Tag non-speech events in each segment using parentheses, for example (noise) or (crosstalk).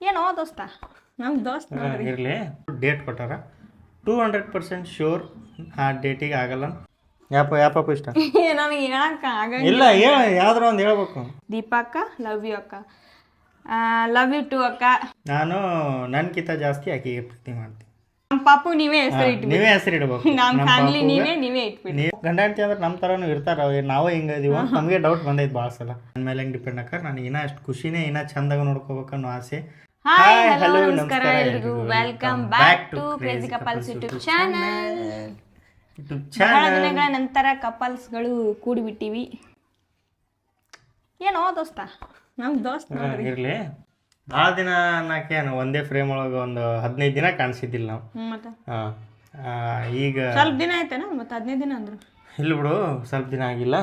ಏನೋ ದೋಸ್ತ? ನಮ್ಮ ದೋಸ್ತ ನೋಡ್ರಿ. ಇರಲಿ. ಡೇಟ್ ಕೊಟ್ಟಾರ? ಟೂ ಹಂಡ್ರೆಡ್ ಪರ್ಸೆಂಟ್ ಶೋರ್ ಆ ಡೇಟಿಗೆ ಆಗಲ್ಲ. ಯಾಪ ಯಾಪಪ್ಪ ಇಷ್ಟ? ನನಗೆ ಹೇಳಕ್ಕ ಆಗಲ್ಲ ಇಲ್ಲ ಹೇಳ ಯಾವ್ದಾರ ಒಂದು ಹೇಳ್ಬೇಕು. ದೀಪಕ್ಕ ಲವ್ ಯು ಅಕ್ಕ. ಲವ್ ಯು ಟು ಅಕ್ಕ. ನಾನು ನನ್ಕಿಂತ ಜಾಸ್ತಿ ಆಕೆಗೆ ಪ್ರೀತಿ ಮಾಡ್ತೀನಿ. ನಮ್ಮ ಪಾಪು ನೀವೇ ಹೆಸರು ಇಟ್ಬಿಡಿ. ನೀವೇ ಹೆಸರು ಇಡಬೇಕು. (laughs) ನಮ್ಮ ಫ್ಯಾಮಿಲಿ ನೀವೇ ನೀವೇ ಇಟ್ಬಿಡಿ. ನೀವು ಗಂಡ ಹೆಂಡತಿ ಅಂದ್ರೆ ನಮ್ಮ ಥರನೂ ಇರ್ತಾರ ಅವ್ರು ನಾವೇ ಹಿಂಗೆ ಇದೀವ? ನಮಗೆ ಡೌಟ್ ಬಂದೈತೆ ಭಾಳ ಸಲ. ನನ್ನ ಮೇಲೆ ಹೆಂಗೆ ಡಿಪೆಂಡ್ ಆಕಾರ ನನಗೆ ಇನ್ನೂ ಅಷ್ಟು ಖುಷಿನೇ ಇನ್ನೂ ಚಂದಾಗ ನೋಡ್ಕೋಬೇಕನ್ನೋ ಆಸೆ. ಹಾಯ್ ಹಲೋ ನಮಸ್ಕಾರ ಎಲ್ರಿಗೂ. Welcome back to crazy couples YouTube channel ಬಹಳ ದಿನಗಳ ನಂತರ ಕಪಲ್ಸ್ಗಳು ಕೂಡಿಬಿಟ್ಟಿವಿ. ಏನೋ ದೋಸ್ತ? ನಮ್ ದೋಸ್ತ ನೋಡ್ರಿ. ಇರಲಿ. ಭಾಳ ದಿನ ಅನ್ನಕ್ಕೇನು ಒಂದೇ ಫ್ರೇಮ್ ಒಳಗೆ ಒಂದು ಹದಿನೈದು ದಿನ ಕಾಣಿಸಿದ್ದಿಲ್ಲ ನಾವು. ಮತ್ತೆ? ಹಾಂ ಈಗ ಸ್ವಲ್ಪ ದಿನ ಆಯ್ತೇನ? ಮತ್ತೆ ಹದಿನೈದು ದಿನ ಅಂದ್ರು? ಇಲ್ಲ ಬಿಡು ಸ್ವಲ್ಪ ದಿನ ಆಗಿಲ್ಲ.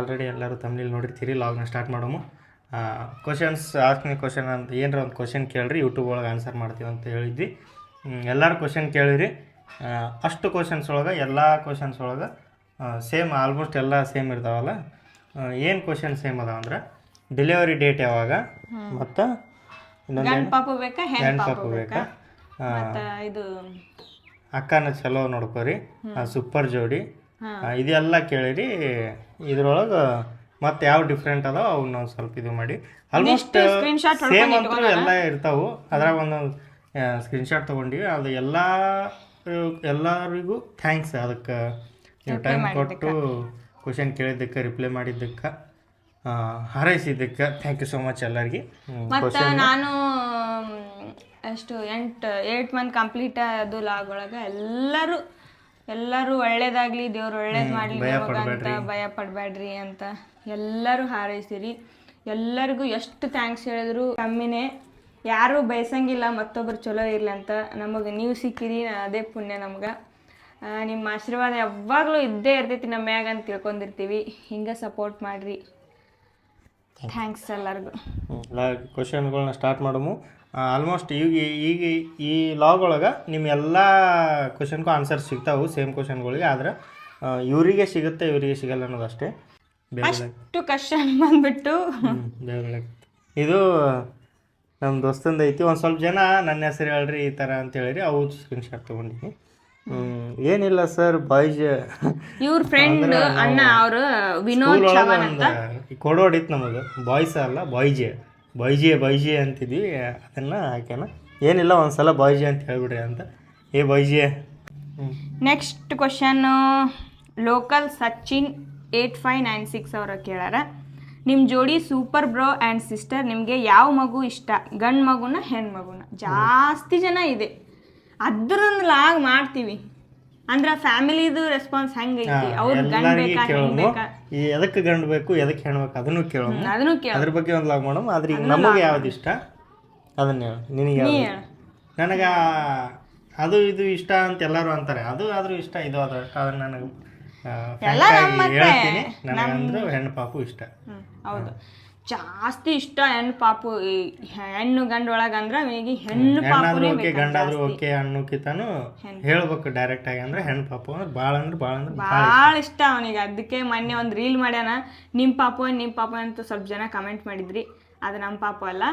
ಆಲ್ರೆಡಿ ಎಲ್ಲರೂ ತಮ್ಮಲ್ಲಿ ನೋಡಿರ್ತೀರಿ ಲಾಗ್ನ ಸ್ಟಾರ್ಟ್ ಮಾಡೋಮು. ಕ್ವಶನ್ಸ್ ಆಸ್ಮಿ ಕ್ವಶನ್ ಅಂತ ಏನರ ಒಂದು ಕ್ವಶನ್ ಕೇಳ್ರಿ ಯೂಟ್ಯೂಬ್ ಒಳಗೆ ಆನ್ಸರ್ ಮಾಡ್ತೀವಿ ಅಂತ ಹೇಳಿದ್ವಿ. ಎಲ್ಲರೂ ಕ್ವಶನ್ ಕೇಳಿರಿ. ಅಷ್ಟು ಕ್ವಶನ್ಸ್ ಒಳಗೆ ಎಲ್ಲ ಕ್ವಶನ್ಸ್ ಒಳಗೆ ಸೇಮ್ ಆಲ್ಮೋಸ್ಟ್ ಎಲ್ಲ ಸೇಮ್ ಇರ್ತಾವಲ್ಲ? ಏನು ಕ್ವಶನ್ ಸೇಮ್ ಅದಾವ ಅಂದ್ರೆ ಡೆಲಿವರಿ ಡೇಟ್ ಯಾವಾಗ? ಮತ್ತು ಇನ್ನೊಂದು ಪಾಪು ಬೇಕಾ ಹೆಣ್ಣು ಪಾಪು ಬೇಕಾ? ಇದು ಅಕ್ಕನ ಚಲೋ ನೋಡ್ಕೋರಿ. ಸೂಪರ್ ಜೋಡಿ. ಇದೆಲ್ಲ ಕೇಳಿರಿ. ಇದ್ರೊಳಗೆ ಮತ್ತೆ ಯಾವ ಡಿಫ್ರೆಂಟ್ ಅದಾವ ಅವನ್ನ ಒಂದು ಸ್ವಲ್ಪ ಇದು ಮಾಡಿ. ಆಲ್ಮೋಸ್ಟ್ ಸೇಮ್ ಅಂತೂ ಎಲ್ಲ ಇರ್ತಾವು. ಅದ್ರಾಗ ಒಂದೊಂದು ಸ್ಕ್ರೀನ್ಶಾಟ್ ತೊಗೊಂಡಿವಿ. ಅದು ಎಲ್ಲ ಎಲ್ಲರಿಗೂ ಥ್ಯಾಂಕ್ಸ್ ಅದಕ್ಕೆ ನೀವು ಟೈಮ್ ಕೊಟ್ಟು ಕ್ವಶನ್ ಕೇಳಿದ್ದಕ್ಕೆ ರಿಪ್ಲೈ ಮಾಡಿದ್ದಕ್ಕೆ ಹಾರೈಸಿದ್ದಕ್ಕೆ ಥ್ಯಾಂಕ್ ಯು ಸೋ ಮಚ್ ಎಲ್ಲರಿಗೆ. ಮತ್ತೆ ನಾನು ಎಷ್ಟು ಎಂಟು ಏಟ್ ಮಂತ್ ಕಂಪ್ಲೀಟ್ ಅದು ಲಾಗ್ ಒಳಗೆ ಎಲ್ಲರೂ ಎಲ್ಲರೂ ಒಳ್ಳೇದಾಗ್ಲಿ ದೇವ್ರು ಒಳ್ಳೇದ್ ಮಾಡ್ಲಿ ಭಯ ಪಡ್ಬೇಡ್ರಿ ಅಂತ. ಎಲ್ಲರೂ ಹಾರೈಸಿರಿ. ಎಲ್ಲರಿಗೂ ಎಷ್ಟು ಥ್ಯಾಂಕ್ಸ್ ಹೇಳಿದ್ರು. ಕಮ್ಮಿನೇ ಯಾರೂ ಬಯಸಂಗಿಲ್ಲ ಮತ್ತೊಬ್ಬರು ಚಲೋ ಇರಲಿ ಅಂತ ನಮಗೆ ನೀವು ಸಿಕ್ಕಿರಿ, ಅದೇ ಪುಣ್ಯ ನಮ್ಗೆ. ನಿಮ್ಮ ಆಶೀರ್ವಾದ ಯಾವಾಗಲೂ ಇದ್ದೇ ಇರ್ತೈತಿ ನಮ್ಮ ಮ್ಯಾಗ ಅಂತ ತಿಳ್ಕೊಂಡಿರ್ತೀವಿ. ಹಿಂಗೆ ಸಪೋರ್ಟ್ ಮಾಡಿರಿ. ಥ್ಯಾಂಕ್ಸ್ ಎಲ್ಲರಿಗೂ. ಕ್ವಶನ್ಗಳನ್ನ ಸ್ಟಾರ್ಟ್ ಮಾಡಮು. ಆಲ್ಮೋಸ್ಟ್ ಈಗ ಈಗ ಈ ಲಾಗ್ ಒಳಗೆ ನಿಮ್ಮ ಎಲ್ಲ ಕ್ವಶನ್ಗೂ ಆನ್ಸರ್ ಸಿಗ್ತಾವೆ ಸೇಮ್ ಕ್ವಶನ್ಗಳಿಗೆ ಆದ್ರೆ ಇವರಿಗೆ ಸಿಗುತ್ತೆ, ಇವರಿಗೆ ಸಿಗಲ್ಲ ಅನ್ನೋದು ಅಷ್ಟೇ ಕಷ್ಟ ಬಂದ್ಬಿಟ್ಟು. ಇದು ನಮ್ಮ ದೋಸ್ತಂದು ಐತಿ. ಒಂದು ಸ್ವಲ್ಪ ಜನ ನನ್ನ ಹೆಸರು ಹೇಳ್ರಿ ಈ ಥರ ಅಂತ ಹೇಳಿರಿ ಅವು ಸ್ಕ್ರೀನ್ಶಾಟ್ ತೊಗೊಂಡಿನಿ. ಏನಿಲ್ಲ ಸರ್ ಬಾಯ್ಸ್ ಇವ್ರ ಫ್ರೆಂಡ್ ಅಣ್ಣ ಅವರು ವಿನೋದ್ ಚವನ್ ಅಂತ. ಕೊಡೋ ಹೊಡಿತು ನಮಗೆ ಬಾಯ್ಸ್ ಅಲ್ಲ ಬಾಯ್ಜೆ ಬಾಯ್ಜೆ ಬಾಯ್ಜೆ ಅಂತಿದ್ವಿ. ಅದನ್ನ ಹಾಕ್ಯಾನ. ಏನಿಲ್ಲ ಒಂದ್ಸಲ ಬಾಯ್ಜೆ ಅಂತ ಹೇಳ್ಬಿಡ್ರಿ ಅಂತ. ಏ ಬಾಯ್ಜೆ next question local Sachin eight five nine six ಅವರ ಕೇಳಾರ ನಿಮ್ಮ ಜೋಡಿ ಸೂಪರ್ ಬ್ರೋ ಆ್ಯಂಡ್ ಸಿಸ್ಟರ್ ನಿಮಗೆ ಯಾವ ಮಗು ಇಷ್ಟ? ಗಂಡು ಮಗುನ ಹೆಣ್ಣು ಮಗುನ? ಜಾಸ್ತಿ ಜನ ಇದೆ. ಅದ್ರೊಂದು ಲಾಗ್ ಮಾಡ್ತೀವಿ. ಅಂದ್ರೆ ಫ್ಯಾಮಿಲಿದು ರೆಸ್ಪಾನ್ಸ್ ಹೆಂಗೈತಿ? ಅವ್ರ ಗಂಡ ಬೇಕಾ ಕೇಳೋನು ಬೇಕಾ? ಎದಕ್ಕೆ ಗಂಡು ಬೇಕು ಎದಕ್ಕೆ ಹೆಣ್ಬೇಕು ಅದನ್ನು ಕೇಳೋಣ ಅದನ್ನು ಕೇಳ ಅದ್ರ ಬಗ್ಗೆ ಒಂದು ಲಾಗ್ ಮಾಡೋಣ ಆದ್ರೆ ಈಗ ನಮಗೆ ಯಾವ್ದು ಇಷ್ಟ? ಅದನ್ನ ಹೇಳು. ನಿನಗೆ ನನಗ ಅದು ಇದು ಇಷ್ಟ ಅಂತ ಎಲ್ಲರೂ ಅಂತಾರೆ. ಅದು ಆದ್ರೂ ಇಷ್ಟ ಇದು ಆದ್ರೂ ಇಷ್ಟ. ಆದ್ರೆ ನನಗೆ ಹೇಳ್ತೀನಿ. ನನಗಂದ್ರೂ ಹೆಣ್ಣು ಪಾಪು ಇಷ್ಟ. ಹೌದು. ಜಾಸ್ತಿ ಇಷ್ಟ ಹೆಣ್ಣು ಪಾಪು ಈ ಹೆಣ್ಣು ಗಂಡ ಒಳಗಂದ್ರ ಅವನಿಗೆ ಹೆಣ್ಣು ಹೆಣ್ಣಾದ್ರೂ ಪಾಪುನೇ ಓಕೆ ಗಂಡಾದ್ರೂ ಓಕೆ ಅನ್ನೋಕಿತಾನು ಹೇಳ್ಬೇಕು ಡೈರೆಕ್ಟ್ ಆಗಿ. ಅಂದ್ರೆ ಹೆಣ್ಣು ಪಾಪು ಅಂದ್ರೆ ಭಾಳ ಅಂದ್ರೆ ಭಾಳ ಅಂದ್ರೆ ಭಾಳ ಇಷ್ಟ. ಅವನಿಗೆ. ಅದಕ್ಕೆ ಮೊನ್ನೆ ಒಂದು ರೀಲ್ ಮಾಡ್ಯಾನ. ನಿಮ್ಮ ಪಾಪು ನಿಮ್ಮ ಪಾಪು ಅಂತ ಸ್ವಲ್ಪ ಜನ ಕಮೆಂಟ್ ಮಾಡಿದ್ರಿ. ಅದು ನಮ್ಮ ಪಾಪು ಅಲ್ಲ.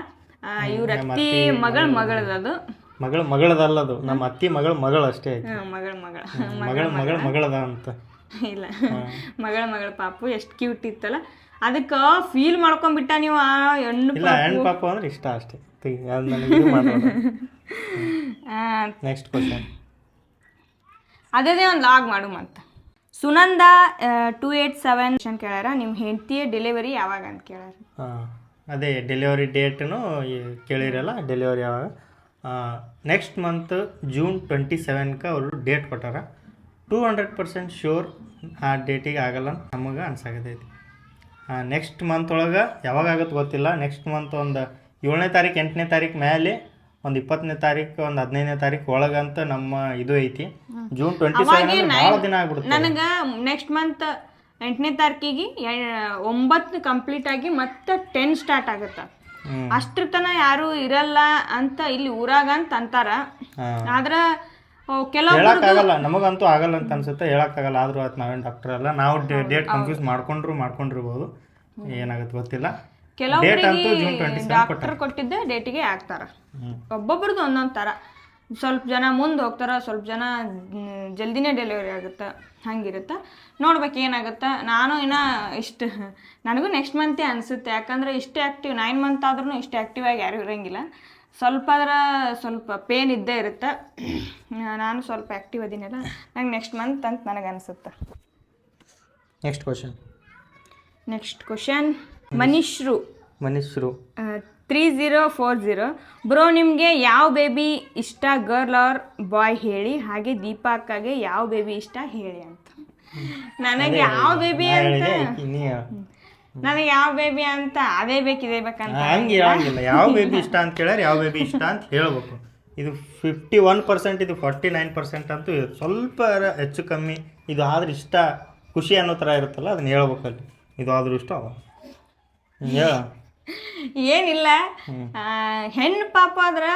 ಇವ್ರ ಅತ್ತಿ ಮಗಳ ಮಗಳದದು ಮಗಳ ಮಗಳದಲ್ಲದು. ನಮ್ಮ ಅತ್ತಿ ಮಗಳ ಮಗಳ ಅಷ್ಟೇ ಮಗಳ ಮಗಳ ಮಗಳ ಮಗಳ. ಮಗಳದ ಅಂತ. ಇಲ್ಲ. ಮಗಳ ಮಗಳ ಪಾಪು ಎಷ್ಟು ಕ್ಯೂಟ್ ಇತ್ತಲ್ಲ. ಅದಕ್ಕೆ ಫೀಲ್ ಮಾಡ್ಕೊಂಡ್ಬಿಟ್ಟ ನೀವು ಆ ಹೆಣ್ಣು ಇಲ್ಲ ಹೆಣ್ಣು ಪಾಪು. ಅಂದ್ರೆ ಇಷ್ಟ ಅಷ್ಟೇ. ನೆಕ್ಸ್ಟ್ ಕ್ವಶನ್ ಅದೇ ಒಂದು ಲಾಗ್ ಮಾಡು ಮತ್ತೆ. ಸುನಂದ ಟೂ ಏಟ್ ಸೆವೆನ್ ಕೇಳ್ಯಾರ. ನಿಮ್ಮ ಹೆಂಡತಿಯ ಡೆಲಿವರಿ ಯಾವಾಗ ಅಂತ ಕೇಳ್ಯಾರ. ಅದೇ ಡೆಲಿವರಿ ಡೇಟನು ಕೇಳಿರಲ್ಲ ಡೆಲಿವರಿ ಯಾವಾಗ. ನೆಕ್ಸ್ಟ್ ಮಂತ್ ಜೂನ್ ಟ್ವೆಂಟಿ ಸೆವೆನ್ಗೆ ಅವರು ಡೇಟ್ ಕೊಟ್ಟಾರ. ಟೂ ಹಂಡ್ರೆಡ್ ಪರ್ಸೆಂಟ್ ಶ್ಯೂರ್ ಆ ಡೇಟಿಗೆ ಆಗಲ್ಲ ಅಂತ ನಮಗೆ ಅನ್ಸಾಕತೈತಿ. ನೆಕ್ಸ್ಟ್ ಮಂತ್ ಒಳಗೆ ಯಾವಾಗ ಆಗುತ್ತೆ ಗೊತ್ತಿಲ್ಲ. ನೆಕ್ಸ್ಟ್ ಮಂತ್ ಒಂದು ಏಳನೇ ತಾರೀಕು ಎಂಟನೇ ತಾರೀಕು ಮೇಲೆ ಒಂದು ಇಪ್ಪತ್ತನೇ ತಾರೀಕು ಒಂದು ಹದಿನೈದನೇ ತಾರೀಕು ಒಳಗಂತ ನಮ್ಮ ಇದು ಐತಿ. ಜೂನ್ ಟ್ವೆಂಟಿ ಸೆವೆನ್ ಭಾಳ ದಿನ ಆಗ್ಬಿಡುತ್ತೆ ನನಗೆ ನೆಕ್ಸ್ಟ್ ಮಂತ್ ಎಂಟನೇ ತಾರೀಕಿಗೆ ಒಂಬತ್ತು ಕಂಪ್ಲೀಟ್ ಆಗಿ ಮತ್ತೆ ಟೆನ್ ಸ್ಟಾರ್ಟ್ ಆಗುತ್ತೆ. ಅಷ್ಟ್ರ ತನ ಯಾರು ಇರಲ್ಲ ಅಂತ ಇಲ್ಲಿ ಊರಾಗ ಅಂತ ಅಂತಾರ. ಆದ್ರ ಹೇಳಕ್ಕಾಗಲ್ಲ ನಮಗಂತೂ ಆಗಲ್ಲ ಅಂತ ಅನ್ಸುತ್ತೆ ಹೇಳಕ್ಕಾಗಲ್ಲ. ಆದ್ರೂ ಆಯ್ತು ನಾವೇನು ಡಾಕ್ಟರ್ ಅಲ್ಲ. ನಾವು ಡೇಟ್ ಕನ್ಫ್ಯೂಸ್ ಮಾಡ್ಕೊಂಡ್ರು ಮಾಡ್ಕೊಂಡಿರ್ಬೋದು. ಏನಾಗುತ್ತೆ ಗೊತ್ತಿಲ್ಲ. ಕೆಲವೊಬ್ಬರಿಗೆ ಡಾಕ್ಟರ್ ಕೊಟ್ಟಿದ್ದ ಡೇಟಿಗೆ ಹಾಕ್ತಾರ ಒಬ್ಬೊಬ್ರದ್ದು ಒಂದೊಂದು ಥರ ಸ್ವಲ್ಪ ಜನ ಮುಂದೆ ಹೋಗ್ತಾರ ಸ್ವಲ್ಪ ಜನ ಜಲ್ದಿನೇ ಡೆಲಿವರಿ ಆಗುತ್ತೆ. ಹಂಗಿರುತ್ತೆ. ನೋಡ್ಬೇಕು ಏನಾಗುತ್ತೆ. ನಾನು ಇನ್ನ ಇಷ್ಟು ನನಗೂ ನೆಕ್ಸ್ಟ್ ಮಂತೇ ಅನಿಸುತ್ತೆ. ಯಾಕಂದ್ರೆ ಇಷ್ಟೇ ಆಕ್ಟಿವ್ ನೈನ್ ಮಂತ್ ಆದ್ರೂ ಇಷ್ಟೇ ಆಕ್ಟಿವ್ ಆಗಿ ಯಾರೂ ಇರೋಂಗಿಲ್ಲ. ಸ್ವಲ್ಪ ಅದರ ಸ್ವಲ್ಪ ಪೇನ್ ಇದ್ದೇ ಇರುತ್ತೆ. (clears throat) ನಾನು ಸ್ವಲ್ಪ ಆ್ಯಕ್ಟಿವ್ ಅದೀನಲ್ಲ ನಂಗೆ ನೆಕ್ಸ್ಟ್ ಮಂತ್ ಅಂತ ನನಗೆ ಅನಿಸುತ್ತೆ ನೆಕ್ಸ್ಟ್ ಕ್ವಶನ್ ನೆಕ್ಸ್ಟ್ ಕ್ವಶನ್ ಮನೀಶ್ರು. ಮನುಷ್ಯರು three zero four zero bro ನಿಮಗೆ ಯಾವ ಬೇಬಿ ಇಷ್ಟ? ಗರ್ಲ್ ಆರ್ ಬಾಯ್ ಹೇಳಿ. ಹಾಗೆ ದೀಪಾಕ್ಕಾಗೆ ಯಾವ ಬೇಬಿ ಇಷ್ಟ? ಹೇಳಿ ಅಂತ. ನನಗೆ ಯಾವ ಬೇಬಿ ಅಂತ ನನಗೆ ಯಾವ ಬೇಬಿ ಅಂತ ಅದೇ ಬೇಕು ಇದೇ ಬೇಕಂತ ಹಂಗೆ ಹೇಳಂಗಿಲ್ಲ ಯಾವ ಬೇಬಿ ಇಷ್ಟ ಅಂತ ಕೇಳ್ಯಾರ ಯಾವ ಬೇಬಿ ಇಷ್ಟ ಅಂತ ಹೇಳ್ಬೇಕು. ಇದು ಫಿಫ್ಟಿ ಒನ್ ಪರ್ಸೆಂಟ್ ಇದು ಫಾರ್ಟಿ ನೈನ್ ಪರ್ಸೆಂಟ್ ಅಂತೂ ಸ್ವಲ್ಪ ಹೆಚ್ಚು ಕಮ್ಮಿ ಇದು ಆದ್ರೆ ಇಷ್ಟ ಖುಷಿ ಅನ್ನೋ ಥರ ಇರುತ್ತಲ್ಲ ಅದನ್ನ ಹೇಳ್ಬೇಕಲ್ಲಿ ಇದು ಆದ್ರೂ ಇಷ್ಟ ಅವ. ಹೇಳ. ಏನಿಲ್ಲ. ಹೆಣ್ಣು ಪಾಪ ಆದ್ರ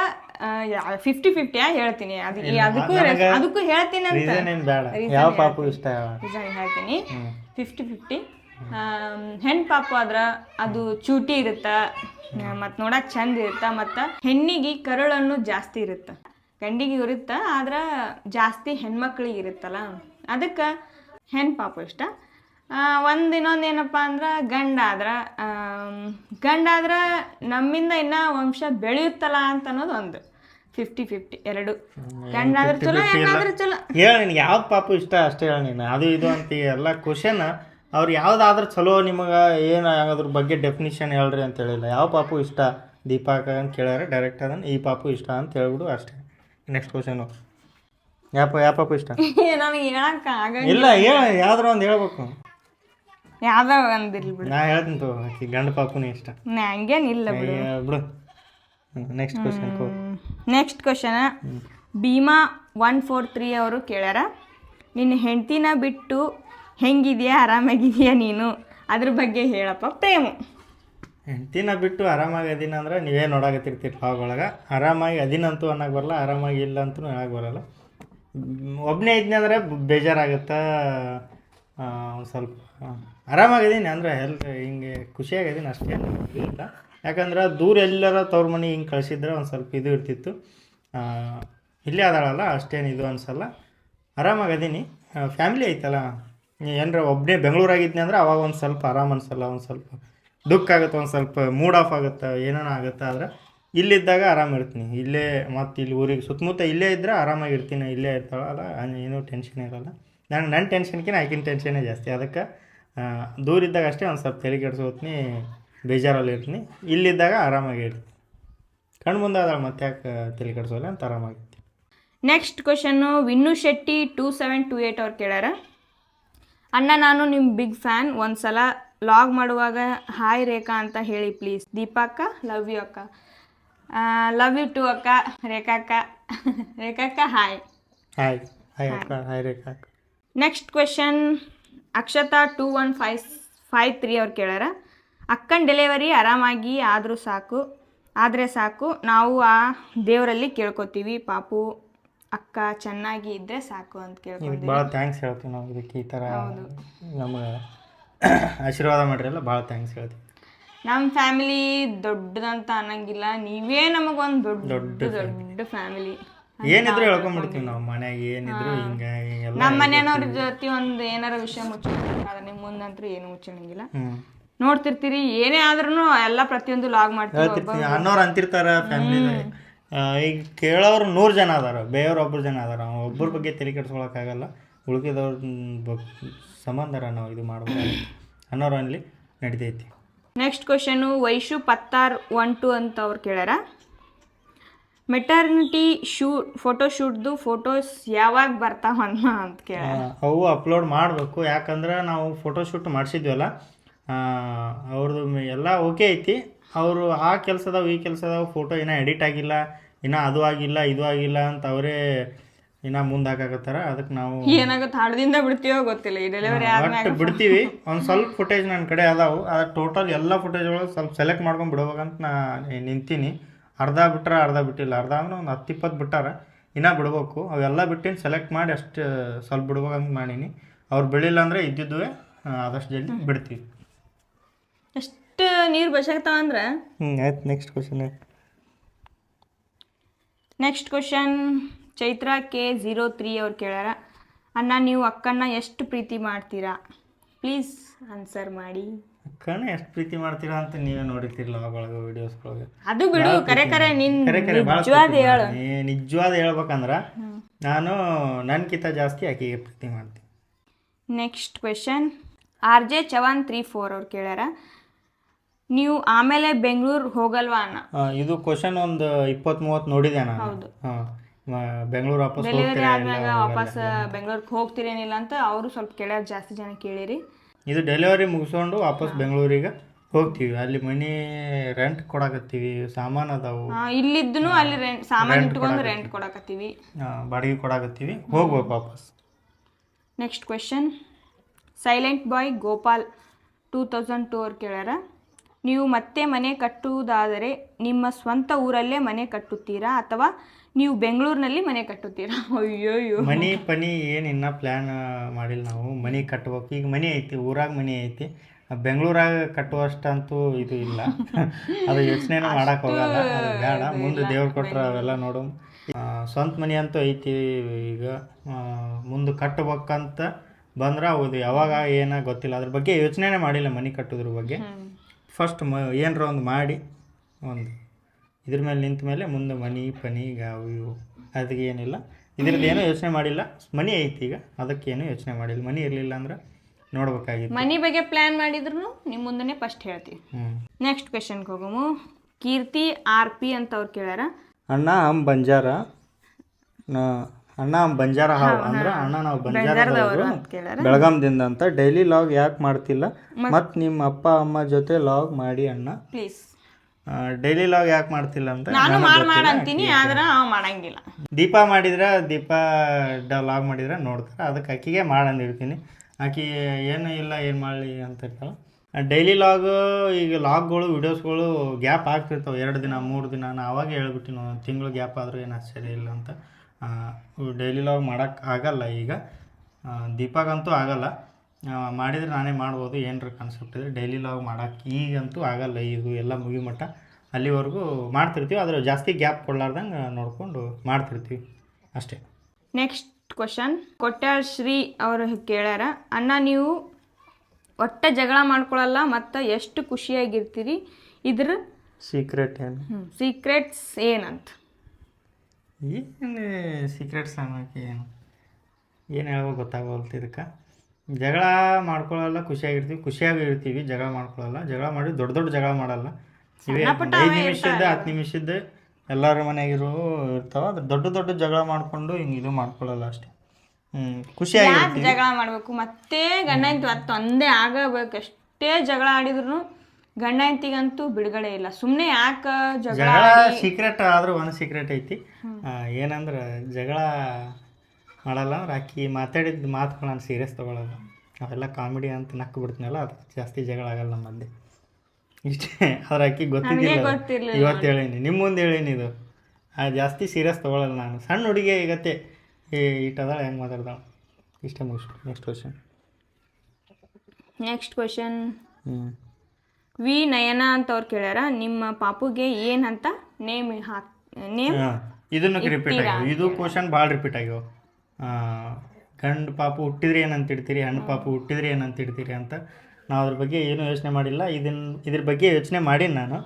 ಫಿಫ್ಟಿ ಫಿಫ್ಟಿ ಹೇಳ್ತೀನಿ. ಅದು ಅದಕ್ಕೂ ಅದಕ್ಕೂ ಹೇಳ್ತೀನಿ ಅಂತ ಬೇಡ. ಯಾವ ಪಾಪು ಇಷ್ಟ ಹೇಳ್ತೀನಿ. ಫಿಫ್ಟಿ ಫಿಫ್ಟಿ ಹೆಣ್ಣು ಪಾಪು ಆದ್ರ ಅದು ಚೂಟಿ ಇರುತ್ತ. ಮತ್ತು ನೋಡಕ್ ಚಂದ ಇರುತ್ತ ಮತ್ತು ಹೆಣ್ಣಿಗೆ ಕರುಳನ್ನು ಜಾಸ್ತಿ ಇರುತ್ತೆ. ಗಂಡಿಗೆ ಇರುತ್ತ ಆದ್ರ ಜಾಸ್ತಿ ಹೆಣ್ಮಕ್ಳಿಗೆ ಇರುತ್ತಲ್ಲ. ಅದಕ್ಕೆ ಹೆಣ್ಣು ಪಾಪು ಇಷ್ಟ ಒಂದು ಇನ್ನೊಂದು ಏನಪ್ಪ ಅಂದ್ರೆ ಗಂಡ ಆದ್ರೆ ಗಂಡ ಆದ್ರೆ ನಮ್ಮಿಂದ ಇನ್ನ ವಂಶ ಬೆಳೆಯುತ್ತಲ್ಲ ಅಂತ ಅನ್ನೋದು ಒಂದು. ಫಿಫ್ಟಿ ಫಿಫ್ಟಿ ಎರಡು ಗಂಡ ಆದ್ರೆ ಚಲೋ ಹೆಣ್ಣಾದ್ರೆ ಚಲೋ. ಹೇಳ ನಿನ್ಗೆ ಯಾವ್ದು ಪಾಪು ಇಷ್ಟ ಅಷ್ಟೇ ಹೇಳ ನೀನು. ಅದು ಇದು ಅಂತ ಎಲ್ಲ ಕ್ವಶನ್ ಅವ್ರು ಯಾವುದಾದ್ರೂ ಚಲೋ ನಿಮಗೆ ಏನು ಅದ್ರ ಬಗ್ಗೆ ಡೆಫಿನಿಷನ್ ಹೇಳ್ರಿ ಅಂತ ಹೇಳಿಲ್ಲ. ಯಾವ ಪಾಪು ಇಷ್ಟ? ದೀಪಾಕ ಅಂತ ಕೇಳ್ಯಾರ ಡೈರೆಕ್ಟ್ ಅದನ್ನು ಈ ಪಾಪು ಇಷ್ಟ ಅಂತ ಹೇಳ್ಬಿಡು ಅಷ್ಟೇ. ನೆಕ್ಸ್ಟ್ ಕ್ವಶನು ಯಾವ ಯಾವ ಪಾಪು ಇಷ್ಟ? (laughs) ನನಗೆ ಹೇಳಕ್ಕ ಆಗ ಇಲ್ಲ ಹೇಳ ಯಾವ್ದಾರ ಒಂದು ಹೇಳ್ಬೇಕು. ಯಾವ್ದೋ ಬಿಡು. ನಾ ಹೇಳ್ತೀನಿ ತಗೋ ಆಕಿ ಗಂಡ ಪಾಪುನೇ ಇಷ್ಟ. ನಾ ಹಂಗೇನಿಲ್ಲ ಬಿಡು. ಏ, ಬಿಡು. Next question next question Bhima one four three ಅವರು ಕೇಳ್ಯಾರ ನಿನ್ನ ಹೆಂಡ್ತಿನ ಬಿಟ್ಟು ಹೆಂಗಿದ್ಯಾ? ಆರಾಮಾಗಿದ್ಯಾ ನೀನು? ಅದ್ರ ಬಗ್ಗೆ ಹೇಳಪ್ಪ ಪ್ರೇಮು. ಹೆಂಡ್ತಿನ ಬಿಟ್ಟು ಆರಾಮಾಗಿ ಅದೀನ ಅಂದ್ರೆ ನೀವೇ ನೋಡಾಕತ್ತಿರ್ತೀರಿ ಒಳಗೆ ಆರಾಮಾಗಿ ಅದೀನಂತೂ ಅನ್ನಕ್ಕೆ ಬರಲ್ಲ, ಆರಾಮಾಗಿ ಇಲ್ಲ ಅಂತೂ ಹೇಳಕ್ಕೆ ಬರಲ್ಲ. ಒಬ್ಬನೇ ಇದ್ನಿ ಅಂದರೆ ಬೇಜಾರಾಗುತ್ತೆ? ಒಂದು ಸ್ವಲ್ಪ ಆರಾಮಾಗಿದ್ದೀನಿ ಅಂದರೆ ಹೆಲ್ತ್ ಹಿಂಗೆ ಖುಷಿಯಾಗಿದ್ದೀನಿ ಅಷ್ಟೇ ಇಲ್ಲ. ಯಾಕಂದ್ರೆ ದೂರ ಎಲ್ಲರ ತವ್ರ ಮನೆ ಹಿಂಗೆ ಕಳಿಸಿದ್ರೆ ಒಂದು ಸ್ವಲ್ಪ ಇದು ಇರ್ತಿತ್ತು. ಇಲ್ಲೇ ಅದಾಳಲ್ಲ, ಅಷ್ಟೇನು ಇದು ಅನ್ಸಲ್ಲ. ಆರಾಮಾಗದೀನಿ ಫ್ಯಾಮಿಲಿ ಐತಲ್ಲ? ಏನಾರ ಒಬ್ಬನೇ ಬೆಂಗಳೂರಾಗಿದ್ನಿ ಅಂದ್ರೆ ಅವಾಗ ಒಂದು ಸ್ವಲ್ಪ ಆರಾಮ್ ಅನ್ಸಲ್ಲ, ಒಂದು ಸ್ವಲ್ಪ ದುಃಖ ಆಗುತ್ತೆ, ಒಂದು ಸ್ವಲ್ಪ ಮೂಡ್ ಆಫ್ ಆಗುತ್ತೆ, ಏನೇನೋ ಆಗುತ್ತೆ ಆದರೆ ಇಲ್ಲಿದ್ದಾಗ ಆರಾಮ ಇರ್ತೀನಿ. ಇಲ್ಲೇ ಮತ್ತು ಇಲ್ಲಿ ಊರಿಗೆ ಸುತ್ತಮುತ್ತ ಇಲ್ಲೇ ಇದ್ದರೆ ಆರಾಮಾಗಿ ಇರ್ತೀನಿ, ಇಲ್ಲೇ ಇರ್ತಾಳಲ್ಲ ಏನೂ ಟೆನ್ಷನ್ ಇರಲ್ಲ. ನಾನು ನನ್ನ ಟೆನ್ಷನ್ಕಿಂತ ಆಕಿನ ಟೆನ್ಷನ್ನೇ ಜಾಸ್ತಿ. ಅದಕ್ಕೆ ದೂರ ಇದ್ದಾಗ ಅಷ್ಟೇ ಒಂದು ಸ್ವಲ್ಪ ತಲೆ ಕೆಡ್ಸೋತ್ನಿ ಬೇಜಾರಲ್ಲಿ ಇರ್ತೀನಿ. ಇಲ್ಲಿದ್ದಾಗ ಆರಾಮಾಗಿ ಇರ್ತೀನಿ. ಕಣ್ಣು ಮುಂದೆ ಅದಾಳ ಮತ್ತೆ ಯಾಕೆ ತಲೆ ಕೆಡಿಸೋಲ್ಲ, ಅಂತ ಆರಾಮಾಗಿರ್ತೀನಿ. Next question Vinnu Shetty two seven two eight ಅವ್ರು ಕೇಳ್ಯಾರ ಅಣ್ಣ ನಾನು ನಿಮ್ಮ ಬಿಗ್ ಫ್ಯಾನ್ ಒಂದ್ಸಲ ಲಾಗ್ ಮಾಡುವಾಗ ಹಾಯ್ ರೇಖಾ ಅಂತ ಹೇಳಿ ಪ್ಲೀಸ್ ದೀಪಕ್ಕ ಲವ್ ಯು ಅಕ್ಕ. ಲವ್ ಯು ಟು ಅಕ್ಕ. ರೇಖಾಕ್ಕ ರೇಖಾಕ್ಕ ಹಾಯ್ ಹಾಯ್ ಹಾಯ್ ಅಕ್ಕ. Hi Rekha next question Akshata two one five five three ಅವ್ರು ಕೇಳ್ಯಾರ. ಅಕ್ಕನ ಡೆಲಿವರಿ ಆರಾಮಾಗಿ ಆದರೂ ಸಾಕು. ಆದರೆ ಸಾಕು. ನಾವು ಆ ದೇವರಲ್ಲಿ ಕೇಳ್ಕೊತೀವಿ. ಪಾಪು ಅಕ್ಕ ಚೆನ್ನಾಗಿ ಇದ್ದರೆ ಸಾಕು ಅಂತ ಕೇಳ್ಕೊಂಡು ಭಾಳ ಥ್ಯಾಂಕ್ಸ್ ಹೇಳ್ತೀವಿ ನಾವು ಇದಕ್ಕೆ ಈ ಥರ ನಮಗೆ (coughs) ಆಶೀರ್ವಾದ ಮಾಡಿರಲ್ಲ ಭಾಳ ಥ್ಯಾಂಕ್ಸ್ ಹೇಳ್ತೀವಿ. ನಮ್ಮ ಫ್ಯಾಮಿಲಿ ದೊಡ್ಡದಂತ ಅನ್ನಂಗಿಲ್ಲ. ನೀವೇ ನಮಗೊಂದು ದೊಡ್ಡ ದೊಡ್ಡ ಫ್ಯಾಮಿಲಿ ಏನಿದ್ರು ಹೇಳ್ಕೊಂಡ್ಬಿಡ್ತೀವಿ ನಾವು ಮನ್ಯಾಗ ಏನಿದ್ರು ಹಿಂಗ ನಮ್ಮ ಮನೆಯವ್ರ ಜೊತೆ ಒಂದು ಏನಾರ ವಿಷಯ ಮುಚ್ಚೋದ್ರೆ ನಿಮ್ಮ ಮುಂದಂತೂ ಏನು ಮುಚ್ಚಣಂಗಿಲ್ಲ ನೋಡ್ತಿರ್ತೀರಿ ಏನೇ ಆದ್ರೂ ಎಲ್ಲ ಪ್ರತಿಯೊಂದು ಲಾಗ್ ಮಾಡ್ತೀವಿ ಅನ್ನೋರು ಅಂತಿರ್ತಾರ ಫ್ಯಾಮಿಲಿದಾಗ ಈಗ ಕೇಳೋರು ನೂರು ಜನ ಅದಾರ ಬೇಯವ್ರು ಒಬ್ಬರು ಜನ ಅದಾರ. ಒಬ್ಬರ ಬಗ್ಗೆ ತಲೆ ಕೆಡ್ಸ್ಕೊಳಕ್ಕಾಗಲ್ಲ ಉಳ್ಕಿದವ್ರ ಬಗ್ ಸಂಬಂಧರ ನಾವು ಇದು ಮಾಡ್ಬೋದು ಅನ್ನೋರು ಅಲ್ಲಿ ನಡಿತೈತಿ. Next question Vaishu Pattar one two ಅಂತ ಅವ್ರು ಕೇಳ್ಯಾರ. ಮೆಟರ್ನಿಟಿ ಶೂ ಫೋಟೋ ಶೂಟ್ದು ಫೋಟೋಸ್ ಯಾವಾಗ ಬರ್ತಾವನ್ನ ಅಂತ ಕೇಳ ಅವು ಅಪ್ಲೋಡ್ ಮಾಡಬೇಕು. ಯಾಕಂದ್ರೆ ನಾವು ಫೋಟೋಶೂಟ್ ಮಾಡಿಸಿದ್ವಲ್ಲ ಅವ್ರದ್ದು ಎಲ್ಲ ಓಕೆ ಐತಿ. ಅವರು ಆ ಕೆಲಸದಾಗ ಈ ಕೆಲಸದಾಗ ಫೋಟೋ ಇನ್ನೂ ಎಡಿಟ್ ಆಗಿಲ್ಲ ಇನ್ನೂ ಅದು ಆಗಿಲ್ಲ ಇದು ಆಗಿಲ್ಲ ಅಂತ ಅವರೇ ಇನ್ನೂ ಮುಂದೆ ಹಾಕಾಕತ್ತಾರ ಅದಕ್ಕೆ ನಾವು ಏನಾಗುತ್ತೆ ಹಡದಿಂದ ಬಿಡ್ತೀವೋ ಗೊತ್ತಿಲ್ಲ. ಈ ಡೆಲಿವರಿ ಒಟ್ಟು ಬಿಡ್ತೀವಿ. ಒಂದು ಸ್ವಲ್ಪ ಫುಟೇಜ್ ನನ್ನ ಕಡೆ ಅದಾವು. ಅದು ಟೋಟಲ್ ಎಲ್ಲ ಫುಟೇಜ್ ಒಳಗೆ ಸ್ವಲ್ಪ ಸೆಲೆಕ್ಟ್ ಮಾಡ್ಕೊಂಡು ಬಿಡ್ಬೇಕಂತ ನಾ ನಿಂತೀನಿ. ಅರ್ಧ ಬಿಟ್ರೆ ಅರ್ಧ ಬಿಟ್ಟಿಲ್ಲ. ಅರ್ಧ ಅಂದ್ರೆ ಒಂದು ಹತ್ತು ಇಪ್ಪತ್ತು ಬಿಟ್ಟಾರ. ಇನ್ನೂ ಬಿಡ್ಬೇಕು. ಅವೆಲ್ಲ ಬಿಟ್ಟಿನ ಸೆಲೆಕ್ಟ್ ಮಾಡಿ ಅಷ್ಟು ಸ್ವಲ್ಪ ಬಿಡ್ಬೇಕಂತ ಮಾಡೀನಿ. ಅವ್ರು ಬೆಳಿಲ್ಲ ಅಂದರೆ ಇದ್ದಿದ್ದುವೆ ಆದಷ್ಟು ಜಲ್ದಿ ಬಿಡ್ತೀವಿ. ಎಷ್ಟು ನೀರು ಬಸಾಕ್ತಾವ ಅಂದ್ರೆ? ಹ್ಞೂ ಆಯ್ತು next question next question Chaitra K zero three ಅವ್ರು ಕೇಳ್ಯಾರ ಅಣ್ಣ ನೀವು ಅಕ್ಕನ್ನ ಎಷ್ಟು ಪ್ರೀತಿ ಮಾಡ್ತೀರಾ? ಪ್ಲೀಸ್ ಆನ್ಸರ್ ಮಾಡಿ. ಅಕ್ಕನ ಎಷ್ಟು ಪ್ರೀತಿ ಮಾಡ್ತೀರಾ ಅಂತ ನೀವೇ ನೋಡಿರ್ತಿರಲ್ಲ ಅವಾಗೊಳಗೆ ವೀಡಿಯೋಸ್ಗೊಳಗೆ ಅದು ಬಿಡು ಕರೆ ಕರೆ ನಿನ್ ಕರೆ ಕರೆ ಭಾಳ ನಿಜವಾದ ಹೇಳು. ನಿಜವಾದ ಹೇಳ್ಬೇಕಂದ್ರೆ ನಾನು ನನ್ಕಿಂತ ಜಾಸ್ತಿ ಆಕೆಗೆ ಪ್ರೀತಿ ಮಾಡ್ತೀನಿ. Next question R J Chavan three four ಅವ್ರು ಕೇಳ್ಯಾರ ನೀವು ಆಮೇಲೆ ಬೆಂಗಳೂರು ಹೋಗಲ್ವಾ ಅಣ್ಣ? ಆ, ಇದು ಕ್ವಶನ್ ಒಂದು ಇಪ್ಪತ್ತ್ ಮೂವತ್ತು ನೋಡಿದೆ ನಾನು ಹೌದು. ಹಾಂ ಬೆಂಗಳೂರು ವಾಪಸ್ ಡೆಲಿವರಿ ಹೋಗ್ತೀರಾ ಇಲ್ಲ ಆದ್ಮ್ಯಾಗ ವಾಪಸ್ ಬೆಂಗಳೂರಿಗೆ ಹೋಗ್ತಿರೇನಿಲ್ಲ ಅಂತ ಅವರು ಸ್ವಲ್ಪ ಕೇಳ್ಯಾರ ಜಾಸ್ತಿ ಜನ ಕೇಳಿರಿ. ಇದು ಡೆಲಿವರಿ ಮುಗಿಸ್ಕೊಂಡು ವಾಪಸ್ ಬೆಂಗಳೂರಿಗೆ ಹೋಗ್ತೀವಿ. ಅಲ್ಲಿ ಮನೆ ರೆಂಟ್ ಕೊಡಕತ್ತೀವಿ ಸಾಮಾನು ಅದಾವು. ಆ, ಇಲ್ಲಿದ್ದನು ಅಲ್ಲಿ ರೆಂಟ್ ಸಾಮಾನು ಇಟ್ಕೊಂಡು ರೆಂಟ್ ಕೊಡಕತ್ತೀವಿ. ಆ, ಬಾಡಿಗೆ ಕೊಡಕತ್ತೀವಿ. ಹೋಗ್ಬೇಕು ವಾಪಸ್. Next question silent boy Gopal two thousand two ಅವ್ರು ಕೇಳ್ಯಾರ. ನೀವು ಮತ್ತೆ ಮನೆ ಕಟ್ಟುವುದಾದರೆ ನಿಮ್ಮ ಸ್ವಂತ ಊರಲ್ಲೇ ಮನೆ ಕಟ್ಟುತ್ತೀರಾ ಅಥವಾ ನೀವು ಬೆಂಗಳೂರಿನಲ್ಲಿ ಮನೆ ಕಟ್ಟುತ್ತೀರಾ? ಅಯ್ಯೋಯ್ಯೋ. ಮನಿ ಪನಿ ಏನು ಇನ್ನೂ ಪ್ಲ್ಯಾನ್ ಮಾಡಿಲ್ಲ ನಾವು. ಮನೆ ಕಟ್ಟಬೇಕು ಈಗ ಮನೆ ಐತಿ ಊರಾಗ ಮನೆ ಐತಿ. ಬೆಂಗಳೂರಾಗ ಕಟ್ಟುವಷ್ಟಂತೂ ಇದು ಇಲ್ಲ. (laughs) ಅದು ಯೋಚನೆನೂ ಮಾಡಕ್ಕೆ ಹೋಗಲ್ಲ. ಅದು ಬೇಡ. ಮುಂದೆ ದೇವ್ರು ಕೊಟ್ರೆ ಅವೆಲ್ಲ ನೋಡು. ಸ್ವಂತ ಮನೆ ಅಂತೂ ಐತಿ ಈಗ. ಮುಂದೆ ಕಟ್ಟಬೇಕಂತ ಬಂದ್ರೆ ಹೌದು. ಯಾವಾಗ ಏನ ಗೊತ್ತಿಲ್ಲ. ಅದ್ರ ಬಗ್ಗೆ ಯೋಚನೆನೇ ಮಾಡಿಲ್ಲ ಮನೆ ಕಟ್ಟೋದ್ರ ಬಗ್ಗೆ. ಫಸ್ಟ್ ಮ ಏನರ ಒಂದು ಮಾಡಿ ಒಂದು ಇದ್ರ ಮೇಲೆ ನಿಂತ ಮೇಲೆ ಮುಂದೆ ಮನಿ ಪನಿ ಈಗ ಅವು ಇವು ಅದಕ್ಕೆ ಏನಿಲ್ಲ. ಇದ್ರದ್ದು ಏನೂ ಯೋಚನೆ ಮಾಡಿಲ್ಲ. ಮನಿ ಐತಿ ಈಗ ಅದಕ್ಕೇನು ಯೋಚನೆ ಮಾಡಿಲ್ಲ. ಮನಿ ಇರಲಿಲ್ಲ ಅಂದ್ರೆ ನೋಡ್ಬೇಕಾಗಿತ್ತು. ಮನಿ ಬಗ್ಗೆ ಪ್ಲಾನ್ ಮಾಡಿದ್ರು ನಿಮ್ಮ ಮುಂದೆ ಫಸ್ಟ್ ಹೇಳ್ತೀವಿ. ಹ್ಞೂ ನೆಕ್ಸ್ಟ್ ಕ್ವೆಶನ್ಗೆ ಹೋಗಮು. ಕೀರ್ತಿ ಆರ್ ಪಿ ಅಂತ ಅವ್ರು ಕೇಳ್ಯಾರ. ಅಣ್ಣ ಹಮ್ ಬಂಜಾರ. ನಾ ಅಣ್ಣ ಬಂಜಾರ ಹಾವು. ಅಂದ್ರೆ ಅಣ್ಣ ನಾವು ಬಂಜಾರದವರು. ಬೆಳಗಾಂದಿಂದ ಅಂತ ಡೈಲಿ ಲಾಗ್ ಯಾಕೆ ಮಾಡ್ತಿಲ್ಲ? ಮತ್ ನಿಮ್ಮ ಅಪ್ಪ ಅಮ್ಮ ಜೊತೆ ಲಾಗ್ ಮಾಡಿ ಅಣ್ಣ. ಪ್ಲೀಸ್ ಡೈಲಿ ಲಾಗ್ ಯಾಕೆ ಮಾಡ್ತಿಲ್ಲ ಅಂತ ನಾನು ಮಾಡ್ ಮಾಡ್ ಅಂತೀನಿ ಆದ್ರೆ ಅವ ಮಾಡಂಗಿಲ್ಲ. ದೀಪ ಮಾಡಿದ್ರೆ ದೀಪ ಲಾಗ್ ಮಾಡಿದ್ರೆ ನೋಡ್ತಾರೆ. ಅದಕ್ಕೆ ಅಕ್ಕಿಗೆ ಮಾಡಂದಿರ್ತೀನಿ ಆಕಿ ಏನು ಇಲ್ಲ ಏನು ಮಾಡಲಿ? ಅಂತ ಇರ್ತಾವ ಡೈಲಿ ಲಾಗ್ ಈಗ ಲಾಗ್ಗಳು ವಿಡಿಯೋಸ್ಗಳು ಗ್ಯಾಪ್ ಆಗ್ತಿರ್ತಾವೆ. ಎರಡು ದಿನ ಮೂರು ದಿನ. ನಾ ಅವಾಗ ಹೇಳ್ಬಿಟ್ಟಿನ ತಿಂಗಳು ಗ್ಯಾಪ್ ಆದರೂ ಏನು ಆಶ್ಚರ್ಯ ಇಲ್ಲ ಅಂತ. ಡೈಲಿ ಲಾಗ್ ಮಾಡೋಕ್ಕೆ ಆಗಲ್ಲ ಈಗ. ದೀಪಾಗಂತೂ ಆಗಲ್ಲ. ಮಾಡಿದರೆ ನಾನೇ ಮಾಡ್ಬೋದು ಏನರ ಕಾನ್ಸೆಪ್ಟ್ ಇದೆ ಡೈಲಿ ಲಾಗ್ ಮಾಡೋಕ್ಕೆ ಈಗಂತೂ ಆಗಲ್ಲ. ಇದು ಎಲ್ಲ ಮುಗಿಮಟ್ಟ ಅಲ್ಲಿವರೆಗೂ ಮಾಡ್ತಿರ್ತೀವಿ ಆದರೆ ಜಾಸ್ತಿ ಗ್ಯಾಪ್ ಕೊಡಲಾರ್ದಂಗೆ ನೋಡಿಕೊಂಡು ಮಾಡ್ತಿರ್ತೀವಿ ಅಷ್ಟೇ. ನೆಕ್ಸ್ಟ್ ಕ್ವಶನ್ ಕೊಟ್ಟಾರ ಶ್ರೀ ಅವರು ಕೇಳ್ಯಾರ ಅಣ್ಣ ನೀವು ಒಟ್ಟ ಜಗಳ ಮಾಡ್ಕೊಳ್ಳಲ್ಲ ಮತ್ತು ಎಷ್ಟು ಖುಷಿಯಾಗಿರ್ತೀರಿ? ಇದ್ರ ಸೀಕ್ರೆಟ್ ಏನು? ಸೀಕ್ರೆಟ್ಸ್ ಏನಂತ? ಏನು ಸೀಕ್ರೆಟ್ ಅನ್ನೋಕೆ ಏನು ಏನು ಹೇಳ್ಬೇಕು ಗೊತ್ತಾಗೋಲ್ತು ಇದಕ್ಕೆ? ಜಗಳ ಮಾಡ್ಕೊಳ್ಳಲ್ಲ ಖುಷಿಯಾಗಿರ್ತೀವಿ ಖುಷಿಯಾಗಿ ಇರ್ತೀವಿ ಜಗಳ ಮಾಡ್ಕೊಳ್ಳಲ್ಲ ಜಗಳ ಮಾಡಿ ದೊಡ್ಡ ದೊಡ್ಡ ಜಗಳ ಮಾಡಲ್ಲ. ಇವೇ ಐದು ನಿಮಿಷದ ಹತ್ತು ನಿಮಿಷದ ಎಲ್ಲರ ಮನೆಗಿರೋ ಇರ್ತಾವ ಅದು ದೊಡ್ಡ ದೊಡ್ಡ ಜಗಳ ಮಾಡಿಕೊಂಡು ಹಿಂಗೆ ಇದು ಮಾಡ್ಕೊಳ್ಳಲ್ಲ ಅಷ್ಟೇ. ಹ್ಞೂ ಖುಷಿಯಾಗಿ ಜಗಳ ಮಾಡಬೇಕು? ಮತ್ತೆ ಗಂಡ ಅತ್ತು ಒಂದೇ ಆಗಬೇಕು ಎಷ್ಟೇ ಜಗಳ ಆಡಿದ್ರು ಗಂಡ ಹೆಂಡತಿಗಂತೂ ಬಿಡುಗಡೆ ಇಲ್ಲ. ಸುಮ್ಮನೆ ಯಾಕೆ ಜಗಳ ಜಗಳ ಸೀಕ್ರೆಟ್ ಆದ್ರೂ ಒಂದು ಸೀಕ್ರೆಟ್ ಐತಿ. ಏನಂದ್ರೆ ಜಗಳ ಮಾಡಲ್ಲ ಅಂದ್ರೆ ಆಕಿ ಮಾತಾಡಿದ ಮಾತುಗಳು ನಾನು ಸೀರಿಯಸ್ ತೊಗೊಳಲ್ಲ ಅವೆಲ್ಲ ಕಾಮಿಡಿ ಅಂತ ನಕ್ಕು ಬಿಡ್ತೀನಲ್ಲ ಅದು ಜಾಸ್ತಿ ಜಗಳ ಆಗಲ್ಲ ನಮ್ಮ ಮಧ್ಯೆ ಇಷ್ಟೇ ಆದ್ರೆ ಆಕಿ ಗೊತ್ತಿದ್ದಿಲ್ಲ ಇವತ್ತು ಹೇಳೀನಿ ನಿಮ್ಮ ಮುಂದೆ ಹೇಳೀನಿ ಇದು. ಆ, ಜಾಸ್ತಿ ಸೀರಿಯಸ್ ತೊಗೊಳಲ್ಲ ನಾನು. ಸಣ್ಣ ಹುಡುಗಿ ಈಗತ್ತೆ ಇಟ್ಟದಾಳೆ ಇಟ್ಟದಾಳ ಹೆಂಗೆ ಮಾತಾಡ್ದಾಳೆ? ಇಷ್ಟೇ ಮುಗಿಸ್ಬಿಟ್ಟು ನೆಕ್ಸ್ಟ್ ಕ್ವಶನ್ ನೆಕ್ಸ್ಟ್ ಕ್ವಶನ್ ಹ್ಞೂ ವಿ ನಯನ ಅಂತ ಅವ್ರು ಕೇಳ್ಯಾರ ನಿಮ್ಮ ಪಾಪುಗೆ ಏನಂತ ನೇಮ್ ಹಾಕ್ ನೇಮ್ ಇದನ್ನು ರಿಪೀಟ್ ಆಗ್ಯಾವ ಇದು ಕ್ವಶನ್ ಭಾಳ ರಿಪೀಟ್ ಆಗ್ಯಾವ ಗಂಡು ಪಾಪು ಹುಟ್ಟಿದ್ರೆ ಏನಂತ ಇಡ್ತೀರಿ ಹೆಣ್ಣು ಪಾಪು ಹುಟ್ಟಿದ್ರೆ ಏನಂತ ಇಡ್ತೀರಿ ಅಂತ ನಾವು ಅದ್ರ ಬಗ್ಗೆ ಏನು ಯೋಚನೆ ಮಾಡಿಲ್ಲ. ಇದನ್ನ ಇದ್ರ ಬಗ್ಗೆ ಯೋಚನೆ ಮಾಡೀನಿ ನಾನು.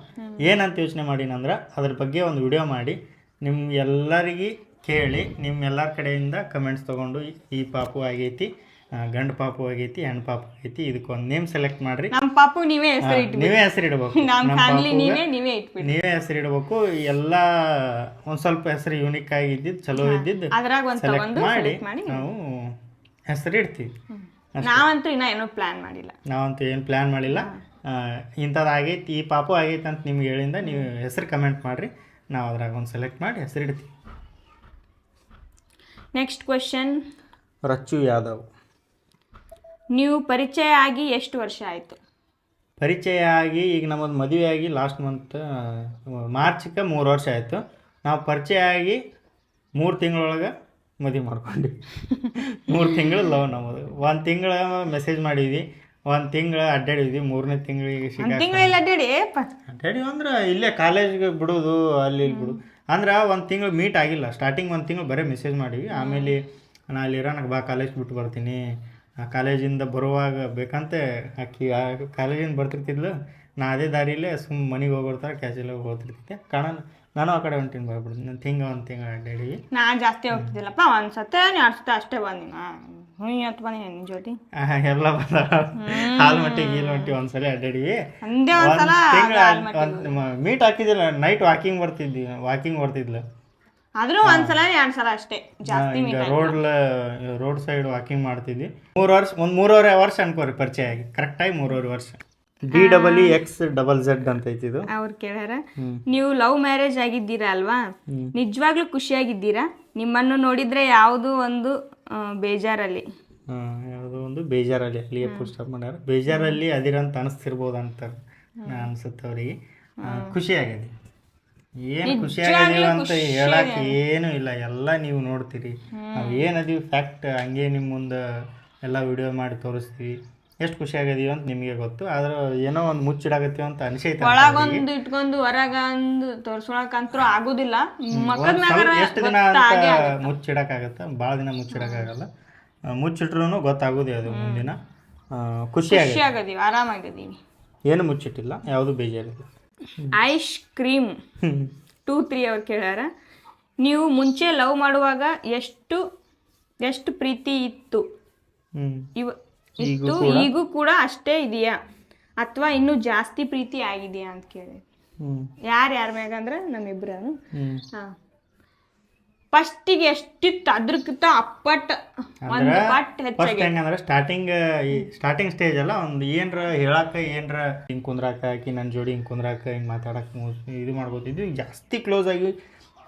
ಏನಂತ ಯೋಚನೆ ಮಾಡೀನಿ ಅಂದ್ರೆ ಅದ್ರ ಬಗ್ಗೆ ಒಂದು ವಿಡಿಯೋ ಮಾಡಿ ನಿಮ್ಮ ಎಲ್ಲರಿಗೆ ಕೇಳಿ ನಿಮ್ಮ ಎಲ್ಲರ ಕಡೆಯಿಂದ ಕಮೆಂಟ್ಸ್ ತೊಗೊಂಡು ಈ- ಪಾಪು ಆಗೈತಿ. ಗಂಡು ಪಾಪು ಆಗೈತಿ ಹೆಣ್ಣು ಪಾಪು ಆಗೈತಿ ಇದಕ್ಕೆ ಒಂದು ನೇಮ್ ಸೆಲೆಕ್ಟ್ ಮಾಡ್ರಿ. ನಮ್ಮ ಪಾಪು ನೀವೇ ಹೆಸರು ಇಟ್ಬಿಡಿ. ನೀವೇ ಹೆಸರು ಇಡಬೇಕು. (laughs) ನಮ್ಮ ಫ್ಯಾಮಿಲಿ ನೀವೇ ನೀವೇ ಇಟ್ಬಿಡಿ. ನೀವೇ ಹೆಸರು ಇಡಬೇಕು. ಎಲ್ಲ ಒಂದು ಸ್ವಲ್ಪ ಹೆಸರು ಯೂನಿಕ್ ಆಗಿ ಇದ್ದಿದ್ದು ಚಲೋ ಇದ್ದಿದ್ದು ಅದ್ರಾಗ ಒಂದು ಸೆಲೆಕ್ಟ್ ಮಾಡಿ ನಾವು. ಹೆಸರು ಇಡ್ತೀವಿ. ನಾವಂತೂ ಇನ್ನ ಏನೂ ಪ್ಲಾನ್ ಮಾಡಿಲ್ಲ. ನಾವಂತೂ ಏನು ಪ್ಲ್ಯಾನ್ ಮಾಡಿಲ್ಲ. ಇಂಥದ್ದು ಆಗೈತಿ ಈ ಪಾಪು ಆಗೈತೆ ಅಂತ ನಿಮ್ಗೆ ಹೇಳಿಂದ ನೀವು ಹೆಸರು ಕಮೆಂಟ್ ಮಾಡಿರಿ. ನಾವು ಅದ್ರಾಗ ಒಂದು ಸೆಲೆಕ್ಟ್ ಮಾಡಿ ಹೆಸರು ಇಡ್ತೀವಿ. Next question Rachchu Yadav. ನೀವು ಪರಿಚಯ ಆಗಿ ಎಷ್ಟು ವರ್ಷ ಆಯಿತು? ಪರಿಚಯ ಆಗಿ ಈಗ ನಮ್ಮದು ಮದುವೆ ಆಗಿ ಲಾಸ್ಟ್ ಮಂತ್ ಮಾರ್ಚ್ಗೆ ಮೂರು ವರ್ಷ ಆಯಿತು. ನಾವು ಪರಿಚಯ ಆಗಿ ಮೂರು ತಿಂಗಳೊಳಗೆ ಮದುವೆ ಮಾಡ್ಕೊಂಡ್ವಿ. (laughs) ಮೂರು ತಿಂಗಳು ಲವ್ ನಮ್ಮದು. ಒಂದು ತಿಂಗಳ ಮೆಸೇಜ್ ಮಾಡಿದ್ವಿ ಒಂದು ತಿಂಗಳು ಅಡ್ಡಾಡಿದ್ವಿ ಮೂರನೇ ತಿಂಗಳಿಗೆ ತಿಂಗಳಿಲ್ಲ ಅಡ್ಡಾಡಿ? ಅಡ್ಡಾಡಿ ಅಂದ್ರೆ ಇಲ್ಲೇ ಕಾಲೇಜ್ಗೆ ಬಿಡೋದು ಅಲ್ಲಿ ಇಲ್ಲಿ ಬಿಡು ಅಂದ್ರೆ ಒಂದು ತಿಂಗಳು ಮೀಟ್ ಆಗಿಲ್ಲ. ಸ್ಟಾರ್ಟಿಂಗ್ ಒಂದು ತಿಂಗಳು ಬರೀ ಮೆಸೇಜ್ ಮಾಡಿವಿ ಆಮೇಲೆ ನಾನು ಅಲ್ಲಿರೋ ನನಗೆ ಬಾ ಕಾಲೇಜ್ ಬಿಟ್ಟು ಬರ್ತೀನಿ. ಆ ಕಾಲೇಜಿಂದ ಬರುವಾಗ ಬೇಕಂತೆ ಆಕಿ ಆ ಕಾಲೇಜಿಂದ ಬರ್ತಿರ್ತಿದ್ಲು ನಾ ಅದೇ ದಾರಿಲೇ ಸುಮ್ಮ ಮನೆಗೆ ಹೋಗ್ಬಿಡ್ತಾರೆ ಹೋಗಿ ಹೋಗ್ತಿರ್ತಿದ್ದೆ. ಕಾರಣ ನಾನು ಆ ಕಡೆ ಹೊಂಟಿನ ಬರ್ಬಿಡ್ತೀನಿ ನಾನು ತಿಂಗ ಒಂದು ತಿಂಗ ಅಡ್ಡಾಡಿ ನಾ ಜಾಸ್ತಿ ಹೋಗ್ತಿದ್ದಿಲ್ಲಪ್ಪ ಒಂದ್ ಸತ್ತೆ ಎರಡು ಸತ ಅಷ್ಟೇ ಬಂದಿನ ಹ್ಞೂ ಇವತ್ತು ಬಂದಿನಿ ನಿನ್ನ ಜೊತೆ. ಎಲ್ಲ ಬಂದ. ಹಾಲು ಮಟ್ಟಿ ಗೀಲ್ ಮಟ್ಟಿ ಒಂದ್ಸಲ ಅಡ್ಡಾಡಿ ಒಂದೇ ಒಂದ್ಸಲ ಮೀಟ್ ಹಾಕಿದ್ದಿಲ್ಲ ನೈಟ್ ವಾಕಿಂಗ್ ಬರ್ತಿದ್ವಿ ವಾಕಿಂಗ್ ಬರ್ತಿದ್ಲು. ಆದ್ರೂ ಒಂದ್ಸಲ ಎರಡ್ ಸಲ ಅಷ್ಟೇ. ಜಾಸ್ತಿ ರೋಡ್ ರೋಡ್ ಸೈಡ್ ವಾಕಿಂಗ್ ಮಾಡ್ತಿದ್ವಿ. ಮೂರು ವರ್ಷ ಒಂದು ಮೂರುವರೆ ವರ್ಷ ಅನ್ಕೋರಿ ಪರಿಚಯ ಆಗಿ. ಕರೆಕ್ಟಾಗಿ ಮೂರುವರೆ ವರ್ಷ. D double E X double Z ಅಂತ ಐತಿ ಇದು. ಅವ್ರು ಕೇಳ್ಯಾರ. ನೀವು ಲವ್ ಮ್ಯಾರೇಜ್ ಆಗಿದ್ದೀರಾ ಅಲ್ವಾ. ನಿಜವಾಗ್ಲೂ ಖುಷಿಯಾಗಿದ್ದೀರಾ? ನಿಮ್ಮನ್ನು ನೋಡಿದ್ರೆ ಯಾವುದು ಒಂದು ಆ, ಬೇಜಾರಲ್ಲಿ. ಆ, ಯಾವುದೋ ಒಂದು ಬೇಜಾರಲ್ಲಿ ಅಲ್ಲಿಗೆ ಪುಸ್ತಕ ಮಾಡ್ಯಾರ. ಬೇಜಾರಲ್ಲಿ ಅದಿರಂತ ಅನಿಸ್ತಿರ್ಬೋದು ಅಂತಾರೆ ನಾ ಅನ್ಸುತ್ತೆ ಅವರಿಗೆ. ಖುಷಿಯಾಗಿದೆ. ಏನು ಖುಷಿಯಾಗಿದೀವಿ ಅಂತ ಹೇಳಕ್ ಏನು ಇಲ್ಲ ಎಲ್ಲ ನೀವು ನೋಡ್ತೀರಿ. ನಾವು ಏನದೀವಿ ಫ್ಯಾಕ್ಟ್ ಹಂಗೆ ನಿಮ್ಮ ಮುಂದೆ ಎಲ್ಲ ವಿಡಿಯೋ ಮಾಡಿ ತೋರಿಸ್ತೀವಿ. ಎಷ್ಟು ಖುಷಿಯಾಗಿದೀವಿ ಅಂತ ನಿಮಗೆ ಗೊತ್ತು ಆದ್ರೆ ಏನೋ ಒಂದು ಮುಚ್ಚಿಡಾಕತ್ತೀವಿ ಅಂತ ಅನಿಸೈತೆ ಒಳಗೊಂದು ಇಟ್ಕೊಂಡು ಹೊರಗಂದು ತೋರ್ಸ್ಕೊಳಕಂತೂ ಆಗುದಿಲ್ಲ. ಮ್ಯಾಗಾರ ಎಷ್ಟು ದಿನ ಅಂತ ಮುಚ್ಚಿಡಕ್ಕಾಗತ್ತೆ? ಭಾಳ ದಿನ ಮುಚ್ಚಿಡಕ್ಕಾಗಲ್ಲ. ಮುಚ್ಚಿಟ್ರೂನು ಮುಚ್ಚಿಟ್ರು ಗೊತ್ತಾಗೋದೇ ಅದು ಮುಂದಿನ. ಖುಷಿ ಆಗದೀವಿ ಆರಾಮಾಗಿದ್ದೀವಿ. ಏನು ಮುಚ್ಚಿಟ್ಟಿಲ್ಲ ಯಾವುದು ಬೇಜಾರಿಲ್ಲ. Ice cream. ಟೂ ತ್ರೀ ಅವ್ರು ಕೇಳ್ಯಾರ. ನೀವು ಮುಂಚೆ ಲವ್ ಮಾಡುವಾಗ ಎಷ್ಟು ಎಷ್ಟು ಪ್ರೀತಿ ಇತ್ತು? ಇವ ಇತ್ತು ಈಗೂ ಕೂಡ? ಅಷ್ಟೇ ಇದೆಯಾ? ಅಥವಾ ಇನ್ನೂ ಜಾಸ್ತಿ ಪ್ರೀತಿ ಆಗಿದೆಯಾ ಅಂತ ಕೇಳಿ. ಯಾರು ಯಾರ ಮ್ಯಾಗ ಅಂದ್ರೆ ನಮ್ಮಿಬ್ರ ಹಾಂ. ಫಸ್ಟಿಗೆ ಎಷ್ಟಿತ್ತು ಅದ್ರಕ್ಕಿಂತ ಅಪ್ಪಟ್ ಒಂದು ಪಟ್ ಹೆಚ್ಚಾಗಿ. ಫಸ್ಟ್ ಹೆಂಗಂದ್ರೆ ಸ್ಟಾರ್ಟಿಂಗ್ ಈ ಸ್ಟಾರ್ಟಿಂಗ್ ಸ್ಟೇಜ್ ಅಲ್ಲ ಒಂದು ಏನರ ಹೇಳಾಕ ಏನರ ಹಿಂಗ್ ಕುಂದ್ರಾಕ ಆಕಿ ನನ್ನ ಜೋಡಿ ಹಿಂಗ್ ಕುಂದ್ರಾಕ ಹಿಂಗೆ ಮಾತಾಡಕ್ಕೆ ಇದು ಮಾಡ್ಕೋತಿದ್ವಿ. ಈಗ ಜಾಸ್ತಿ ಕ್ಲೋಸ್ ಆಗಿ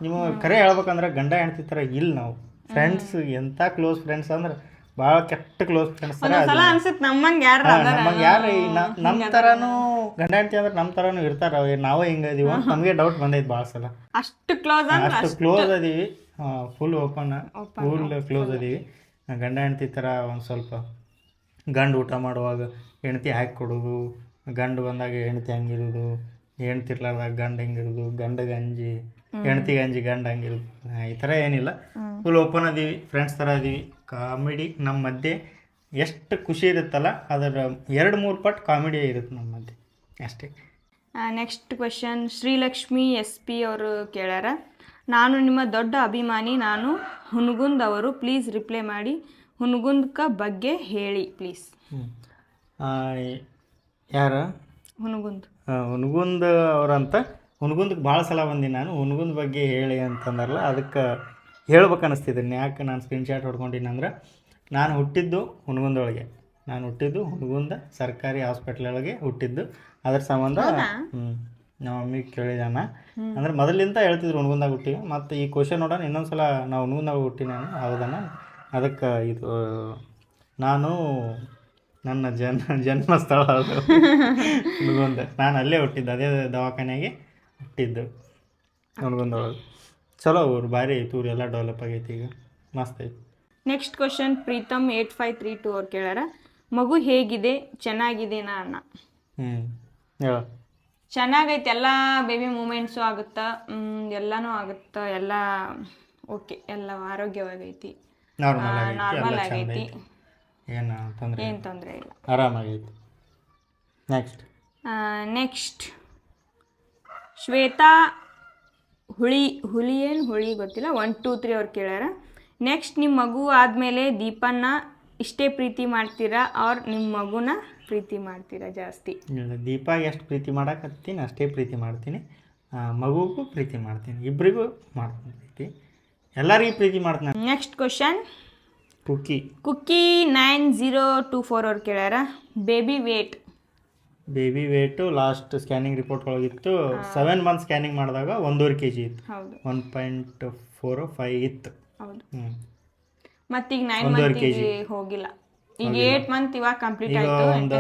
ನೀವು ಕರೆ ಹೇಳ್ಬೇಕಂದ್ರೆ ಗಂಡ ಹೆಂಡ್ತಿ ಥರ ಇಲ್ಲ ನಾವು. ಫ್ರೆಂಡ್ಸ್ ಎಂಥ ಕ್ಲೋಸ್ ಫ್ರೆಂಡ್ಸ್ ಅಂದ್ರೆ ಭಾಳ ಕೆಟ್ಟ ಕ್ಲೋಸ್ ಫ್ರೆಂಡ್ಸ್ ಥರ ಒಂದೊಂದ್ಸಲ ಅನ್ಸುತ್ತೆ ನಮ್ಮಂಗೆ ಯಾರು ನಮಗೆ ಯಾರು ನಮ್ಮ ಥರನೂ ಗಂಡ ಹೆಂಡತಿ ಅಂದ್ರೆ ನಮ್ಮ ಥರನೂ ಇರ್ತಾರ. ನಾವೇ ಹಿಂಗದೀವ ಅಂತ ನಮಗೆ ಡೌಟ್ ಬಂದೈತೆ ಭಾಳ ಸಲ. ಅಷ್ಟು ಕ್ಲೋಸ್ ಅಂದ್ರೆ ಅಷ್ಟು ಕ್ಲೋಸ್ ಅದೀವಿ ಫುಲ್ ಓಪನ್ ಫುಲ್ ಕ್ಲೋಸ್ ಅದೀವಿ ಗಂಡ ಹೆಂಡತಿ ಥರ ಒಂದು ಸ್ವಲ್ಪ ಗಂಡು ಊಟ ಮಾಡುವಾಗ ಹೆಂಡತಿ ಹಾಕಿ ಕೊಡೋದು ಗಂಡು ಬಂದಾಗ ಹೆಂಡತಿ ಹಂಗಿರೋದು ಹೆಂಡ್ತಿ ಇರ್ಲಾರ್ದಾಗ ಗಂಡು ಹೆಂಗಿರೋದು ಗಂಡ ಗಂಜಿ ಹೆಂಡತಿ ಗಂಜಿ ಗಂಡ ಹಂಗಿರೋದು ಈ ಥರ ಏನಿಲ್ಲ. ಫುಲ್ ಓಪನ್ ಅದೀವಿ ಫ್ರೆಂಡ್ಸ್ ಥರ ಅದೀವಿ ಕಾಮಿಡಿ ನಮ್ಮ ಮಧ್ಯೆ ಎಷ್ಟು ಖುಷಿ ಇರುತ್ತಲ್ಲ ಅದರ ಎರಡು ಮೂರು ಪಟ್ಟು ಕಾಮಿಡಿ ಇರುತ್ತೆ ನಮ್ಮ ಮಧ್ಯೆ. ಅಷ್ಟೇ. Next question Srilakshmi S P ಅವರು ಕೇಳ್ಯಾರ. ನಾನು ನಿಮ್ಮ ದೊಡ್ಡ ಅಭಿಮಾನಿ ನಾನು ಹುನಗುಂದ್ ಅವರು. ಪ್ಲೀಸ್ ರಿಪ್ಲೈ ಮಾಡಿ ಹುನಗುಂದ್ಕ ಬಗ್ಗೆ ಹೇಳಿ ಪ್ಲೀಸ್. ಹ್ಞೂ ಯಾರು? ಹುನಗುಂದ್. ಹುನಗುಂದ ಅವರಂತ. ಹುನಗುಂದಕ್ಕೆ ಭಾಳ ಸಲ ಬಂದಿ ನಾನು. ಹುನಗುಂದ್ ಬಗ್ಗೆ ಹೇಳಿ ಅಂತಂದ್ರಲ್ಲ ಅದಕ್ಕೆ ಹೇಳ್ಬೇಕು ಅನ್ನಿಸ್ತಿದ್ದೀನಿ ಯಾಕೆ ನಾನು ಸ್ಕ್ರೀನ್ಶಾಟ್ ಹೊಡ್ಕೊಂಡಿನಿ ಅಂದ್ರೆ ನಾನು ಹುಟ್ಟಿದ್ದು ಹುನಗುಂದೊಳಗೆ ನಾನು ಹುಟ್ಟಿದ್ದು ಹುನಗುಂದ ಸರ್ಕಾರಿ ಹಾಸ್ಪಿಟ್ಲ್ ಒಳಗೆ ಹುಟ್ಟಿದ್ದು. ಅದ್ರ ಸಂಬಂಧ ಹ್ಞೂ ನಮ್ಮ ಮಮ್ಮಿಗೆ ಕೇಳಿದಾನ ಅಂದ್ರೆ ಮೊದಲಿಂದ ಹೇಳ್ತಿದ್ರು ಹುಣಗುಂದಾಗ ಹುಟ್ಟಿ. ಮತ್ತು ಈ ಕ್ವಶನ್ ನೋಡೋಣ ಇನ್ನೊಂದ್ಸಲ ನಾವು ಹುಣಗುಂದಾಗ ಹುಟ್ಟಿ ನಾನು ಹೌದನ? ಅದಕ್ಕೆ ಇದು ನಾನು ನನ್ನ ಜನ್ಮ ಜನ್ಮಸ್ಥಳ ಅದು. ಹುಣಗುಂದ ನಾನು ಅಲ್ಲೇ ಹುಟ್ಟಿದ್ದು ಅದೇ ದವಾಖಾನೆಗೆ ಹುಟ್ಟಿದ್ದು ಹುನಗುಂದೊಳಗೆ ಚಲೋ ಅವ್ರು ಭಾರಿ ಐತಿ ಊರು ಎಲ್ಲ ಡೆವಲಪ್ ಆಗೈತಿ ಈಗ. ಮಸ್ತ್ ಐತಿ. Next question Preetham eight five three two ಅವ್ರು ಕೇಳ್ಯಾರ ಮಗು ಹೇಗಿದೆ ಚೆನ್ನಾಗಿದೆನಾ ಅಣ್ಣ ಹ್ಞೂ ಹೇಳ. ಚೆನ್ನಾಗೈತೆ ಎಲ್ಲ ಬೇಬಿ ಮೂಮೆಂಟ್ಸು ಆಗುತ್ತಾ? ಎಲ್ಲನೂ ಆಗುತ್ತಾ? ಎಲ್ಲ ಓಕೆ ಎಲ್ಲ ಆರೋಗ್ಯವಾಗೈತಿ. ನಾರ್ಮಲ್ ಆಗೈತಿ ಏನು ತೊಂದರೆ ಏನು ತೊಂದರೆ ಇಲ್ಲ. ಆರಾಮಾಗೈತಿ. ನೆಕ್ಸ್ಟ್ ನೆಕ್ಸ್ಟ್ ಶ್ವೇತಾ ಹುಳಿ ಹುಳಿ ಏನು ಹುಳಿ ಗೊತ್ತಿಲ್ಲ? ಒನ್ ಟೂ ತ್ರೀ ಅವ್ರು ಕೇಳ್ಯಾರ. ನೆಕ್ಸ್ಟ್ ನಿಮ್ಮ ಮಗು ಆದಮೇಲೆ ದೀಪನ್ನ ಇಷ್ಟೇ ಪ್ರೀತಿ ಮಾಡ್ತೀರಾ? ಅವ್ರು ನಿಮ್ಮ ಮಗುನ ಪ್ರೀತಿ ಮಾಡ್ತೀರಾ ಜಾಸ್ತಿ? ದೀಪ ಎಷ್ಟು ಪ್ರೀತಿ ಮಾಡಕತ್ತೀನಿ ಅಷ್ಟೇ ಪ್ರೀತಿ ಮಾಡ್ತೀನಿ. ಮಗುಗೂ ಪ್ರೀತಿ ಮಾಡ್ತೀನಿ ಇಬ್ಬರಿಗೂ ಮಾಡ್ತೀನಿ ಪ್ರೀತಿ. ಎಲ್ಲರಿಗೂ ಪ್ರೀತಿ ಮಾಡ್ತೀನಿ next question cookie cookie nine zero two four ಅವ್ರು ಕೇಳ್ಯಾರ baby weight baby weight last scanning report ಒಳಗಿತ್ತು. Seven month scanning ಮಾಡಿದಾಗ ಒಂದೂವರೆ ಕೆ ಜಿ ಇತ್ತು. ಹೌದು. ಒನ್ ಪಾಯಿಂಟ್ ಫೋರು ಫೈವ್ ಇತ್ತು. ಹೌದು. ಹ್ಞೂ ಮತ್ತೀಗ ನೈನ್ ಒಂದೂವರೆ ಜಿ ಹೋಗಿಲ್ಲ. ಈಗ ಏಟ್ ಮಂತ್ ಇವಾಗ ಕಂಪ್ಲೀಟ್ ಈಗ ಆಯ್ತು ಒಂದು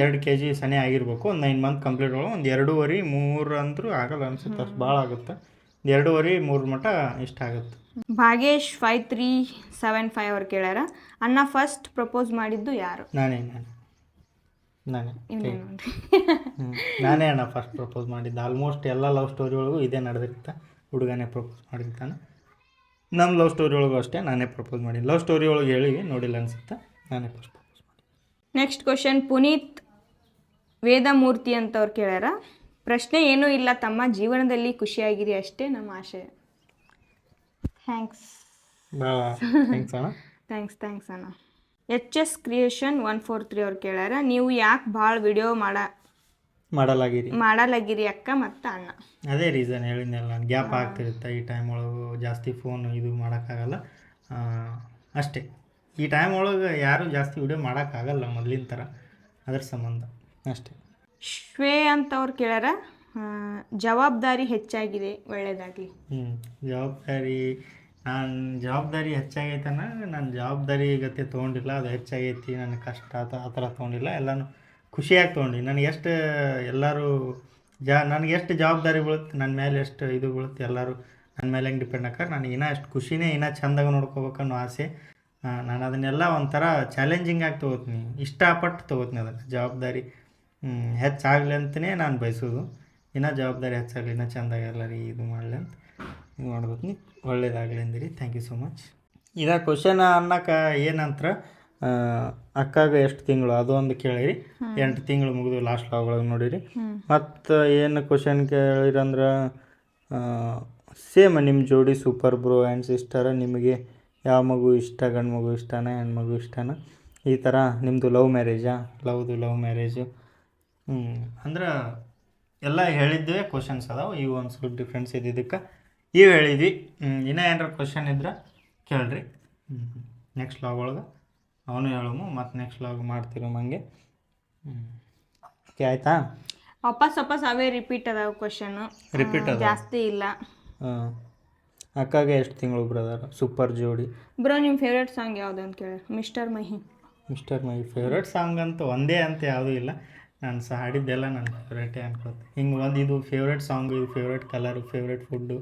ಎರಡು ಕೆ ಜಿ ಸನಿ ಆಗಿರ್ಬೇಕು ಒಂದು ನೈನ್ ಮಂತ್ ಕಂಪ್ಲೀಟ್ ಒಳಗೆ ಒಂದು ಎರಡೂವರೆ ಮೂರು ಅಂತೂ ಆಗಲ್ಲ ಅನ್ಸುತ್ತೆ ಅಷ್ಟು ಭಾಳ ಆಗುತ್ತೆ. ಎರಡೂವರೆ ಮೂರು ಮಟ್ಟ ಇಷ್ಟ ಆಗುತ್ತೆ. Bhagesh five three seven five ಅವ್ರು ಕೇಳ್ಯಾರ. ಅಣ್ಣ ಫಸ್ಟ್ ಪ್ರಪೋಸ್ ಮಾಡಿದ್ದು ಯಾರು? ನಾನೇ ನಾನು. ನಾನೇ ಹ್ಮ್. ನಾನೇ ಅಣ್ಣ ಫಸ್ಟ್ ಪ್ರಪೋಸ್ ಮಾಡಿದ್ದು. ಆಲ್ಮೋಸ್ಟ್ ಎಲ್ಲ ಲವ್ ಸ್ಟೋರಿ ಒಳಗೂ ಇದೇ ನಡೆದಿರುತ್ತೆ. ಹುಡುಗನೇ ಪ್ರಪೋಸ್ ಮಾಡಿರ್ತಾನೆ ನಮ್ಮ ಲವ್ ಸ್ಟೋರಿ ಒಳಗೂ ಅಷ್ಟೇ ನಾನೇ ಪ್ರಪೋಸ್ ಮಾಡಿ ಲವ್ ಸ್ಟೋರಿ ಒಳಗೆ ಹೇಳಿ ನೋಡಿಲ್ಲ ಅನ್ಸುತ್ತೆ. ನಾನೇ ಫಸ್ಟ್ ಮಾಡಿ ನೆಕ್ಸ್ಟ್ ಕ್ವಶನ್ ಪುನೀತ್ ವೇದಮೂರ್ತಿ ಅಂತವ್ರು ಕೇಳ್ಯಾರ. ಪ್ರಶ್ನೆ ಏನೂ ಇಲ್ಲ ತಮ್ಮ ಜೀವನದಲ್ಲಿ ಖುಷಿಯಾಗಿರಿ ಅಷ್ಟೇ ನಮ್ಮ ಆಶಯ. ಥ್ಯಾಂಕ್ಸ್ ಥ್ಯಾಂಕ್ಸ್ ಅಣ್ಣ. (laughs) ಥ್ಯಾಂಕ್ಸ್ ಥ್ಯಾಂಕ್ಸ್ ಅಣ್ಣ. H S creation one four three ಅವ್ರು ಕೇಳ್ಯಾರ ನೀವು ಯಾಕೆ ಭಾಳ ವಿಡಿಯೋ ಮಾಡ ಮಾಡಲಾಗಿರಿ? ಮಾಡಲಾಗಿರಿ ಅಕ್ಕ ಮತ್ತು ಅಣ್ಣ? ಅದೇ ರೀಸನ್ ಹೇಳಿದ್ನಲ್ಲ ನಾನು ಗ್ಯಾಪ್ ಆಗ್ತಿರುತ್ತೆ ಈ ಟೈಮ್ ಒಳಗೆ ಜಾಸ್ತಿ ಫೋನ್ ಇದು ಮಾಡೋಕ್ಕಾಗಲ್ಲ. ಅಷ್ಟೇ. ಈ ಟೈಮ್ ಒಳಗೆ ಯಾರೂ ಜಾಸ್ತಿ ವಿಡಿಯೋ ಮಾಡೋಕ್ಕಾಗಲ್ಲ ಮೊದಲಿನ ಥರ ಅದ್ರ ಸಂಬಂಧ. ಅಷ್ಟೇ. ಶ್ವೇ ಅಂತ ಅವ್ರು ಕೇಳ್ಯಾರ ಜವಾಬ್ದಾರಿ ಹೆಚ್ಚಾಗಿದೆ ಒಳ್ಳೆಯದಾಗಿ ಹ್ಞೂ ಜವಾಬ್ದಾರಿ ನಾನು ಜವಾಬ್ದಾರಿ ಹೆಚ್ಚಾಗೈತನ ನಾನು ಜವಾಬ್ದಾರಿ ಗತಿ ತೊಗೊಂಡಿಲ್ಲ ಅದು ಹೆಚ್ಚಾಗೈತಿ ನನ್ನ ಕಷ್ಟ ಆ ಥರ- ತೊಗೊಂಡಿಲ್ಲ ಎಲ್ಲನೂ ಖುಷಿಯಾಗಿ ತೊಗೊಂಡು. ನನಗೆ ಎಷ್ಟು ಎಲ್ಲರೂ ಜಾ ನನಗೆ ಎಷ್ಟು ಜವಾಬ್ದಾರಿ ಬೀಳುತ್ತೆ ನನ್ನ ಮೇಲೆ ಎಷ್ಟು ಇದು ಬೀಳುತ್ತೆ ಎಲ್ಲರೂ ನನ್ನ ಮೇಲೆ ಹೆಂಗೆ ಡಿಪೆಂಡ್ ಆಕಾರ ನನಗೆ ಇನ್ನೂ ಅಷ್ಟು ಖುಷಿನೇ ಇನ್ನೂ ಚಂದಾಗ ನೋಡ್ಕೋಬೇಕನ್ನೋ ಆಸೆ ನಾನು ಅದನ್ನೆಲ್ಲ ಒಂಥರ ಚಾಲೆಂಜಿಂಗ್ ಆಗಿ ತೊಗೋತೀನಿ. ಇಷ್ಟಪಟ್ಟು ತೊಗೋತೀನಿ ಅದನ್ನು. ಜವಾಬ್ದಾರಿ ಹೆಚ್ಚಾಗಲಿ ಅಂತಲೇ ನಾನು ಬಯಸೋದು. ಇನ್ನೂ ಜವಾಬ್ದಾರಿ ಹೆಚ್ಚಾಗಲಿ ಇನ್ನೂ ಚಂದಾಗಿ ರೀ ಇದು ಮಾಡಲಿ ಅಂತ ಇದು ಮಾಡ್ಬೇಕು. ಒಳ್ಳೇದಾಗಲಿ ಅಂದಿರಿ. ಥ್ಯಾಂಕ್ ಯು ಸೊ ಮಚ್ ಇದ ಕ್ವಶನ್ ಅನ್ನಕ್ಕೆ ಏನಂತರ ಅಕ್ಕಾಗ ಎಷ್ಟು ತಿಂಗಳು? ಅದು ಒಂದು ಕೇಳಿರಿ. ಎಂಟು ತಿಂಗಳು ಮುಗಿದು ಲಾಸ್ಟ್ ಒಳಗೆ ನೋಡಿರಿ. ಮತ್ತು ಏನು ಕ್ವಶನ್ ಕೇಳಿರಂದ್ರೆ ಸೇಮ್ ನಿಮ್ಮ ಜೋಡಿ ಸೂಪರ್ ಬ್ರೋ ಆ್ಯಂಡ್ ಸಿಸ್ಟರ್ ನಿಮಗೆ ಯಾವ ಮಗು ಇಷ್ಟ ಗಂಡು ಮಗು ಇಷ್ಟನಾ ಹೆಣ್ಮಗು ಇಷ್ಟನಾ? ಈ ಥರ ನಿಮ್ಮದು ಲವ್ ಮ್ಯಾರೇಜಾ ಲವ್ದು ಲವ್ ಮ್ಯಾರೇಜು ಹ್ಞೂ ಅಂದ್ರೆ ಎಲ್ಲ ಹೇಳಿದ್ದೇ ಕ್ವಶನ್ಸ್ ಅದಾವೆ ಈ ಒಂದು ಸ್ವಲ್ಪ ಡಿಫ್ರೆನ್ಸ್ ಇದ್ದಿದ್ದಕ್ಕೆ ಇವು ಹೇಳಿದ್ವಿ. ಇನ್ನೂ ಏನಾರ ಕ್ವಶನ್ ಇದ್ರೆ ಕೇಳ್ರಿ. ನೆಕ್ಸ್ಟ್ ಲಾಗ್ ಒಳಗೆ. ಅವನು ಹೇಳೋಮು ಮತ್ತು ನೆಕ್ಸ್ಟ್ ಲಾಗ್ ಮಾಡ್ತಿರೋ ಹಂಗೆ ಓಕೆ ಆಯಿತಾ? ವಾಪಸ್ ವಾಪಸ್ ಅವೇ ರಿಪೀಟ್ ಅದಾವೆ ಕ್ವಶನ್ ರಿಪೀಟ್ ಜಾಸ್ತಿ ಇಲ್ಲ. ಹಾಂ. ಅಕ್ಕಾಗೆ ಎಷ್ಟು ತಿಂಗಳು ಬ್ರದರ್ ಸೂಪರ್ ಜೋಡಿ. ಬ್ರೋ ನಿಮ್ಮ ಫೇವ್ರೇಟ್ ಸಾಂಗ್ ಯಾವುದು ಅಂತ ಕೇಳಿ. Mister Mahi mister my favourite song ಅಂತ ಒಂದೇ ಅಂತ ಯಾವುದೂ ಇಲ್ಲ. ನಾನು ಸಹ ಹಾಡಿದ್ದೆಲ್ಲ ನನ್ನ ಫೇವ್ರೇಟೇ ಅನ್ಕೋತೆ ಹಿಂಗೆ ಒಂದು ಇದು ಫೇವ್ರೇಟ್ ಸಾಂಗು ಇದು ಫೇವ್ರೇಟ್ ಕಲರು ಫೇವ್ರೇಟ್ ಫುಡ್ಡು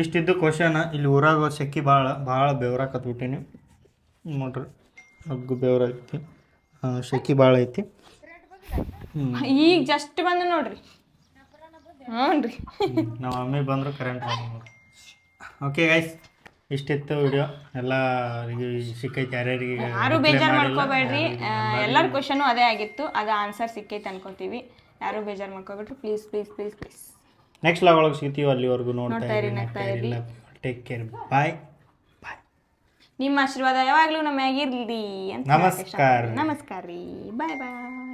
ಇಷ್ಟಿದ್ದು ಕ್ವಶನ ಇಲ್ಲಿ ಊರಾಗ ಸೆಕ್ಕಿ ಭಾಳ ಭಾಳ ಬೆವ್ರಾಕತ್ಬಿಟ್ಟಿನಿ ನೋಡ್ರಿ. ಹಗ್ಗು ಬೆವ್ರಾಗೈತಿ ಸೆಕ್ಕಿ ಭಾಳ ಐತಿ. ಈಗ ಜಸ್ಟ್ ಬಂದು ನೋಡ್ರಿ. ಹ್ಞೂ ರೀ. ನಾವು ಅಮ್ಮಿ ಬಂದರು ಕರೆಂಟ್ ನೋಡ್ರಿ. ಓಕೆ ಗೈಸ್ ಇಷ್ಟಿತ್ತು ವಿಡಿಯೋ ಎಲ್ಲ ಸಿಕ್ಕೈತೆ ಯಾರ್ಯಾರಿಗೆ ಯಾರು ಬೇಜಾರು ಮಾಡ್ಕೋಬೇಡ್ರಿ. ಎಲ್ಲರ ಕ್ವಶನು ಅದೇ ಆಗಿತ್ತು. ಅದು ಆನ್ಸರ್ ಸಿಕ್ಕೈತೆ ಅನ್ಕೋತೀವಿ. ಯಾರು ಬೇಜಾರು ಮಾಡ್ಕೋಬೇಡ್ರಿ. Please please please please next vlog ಒಳಗೆ ಸಿಗ್ತೀವಿ ಅಲ್ಲಿವರೆಗೂ ನೋಡ್ತಾ ಇರಿ ಇರಿ, ನಗ್ತಾ ಇರಿ. ಟೇಕ್ ಕೇರ್ ಬಾಯ್ ಬಾಯ್ ನಿಮ್ಮ ಆಶೀರ್ವಾದ ಯಾವಾಗಲೂ ನಮ್ಮ ಆಗಿರಲಿ ಅಂತ ನಮಸ್ಕಾರ. ನಮಸ್ಕಾರ ರೀ. ಬಾಯ್ ಬಾಯ್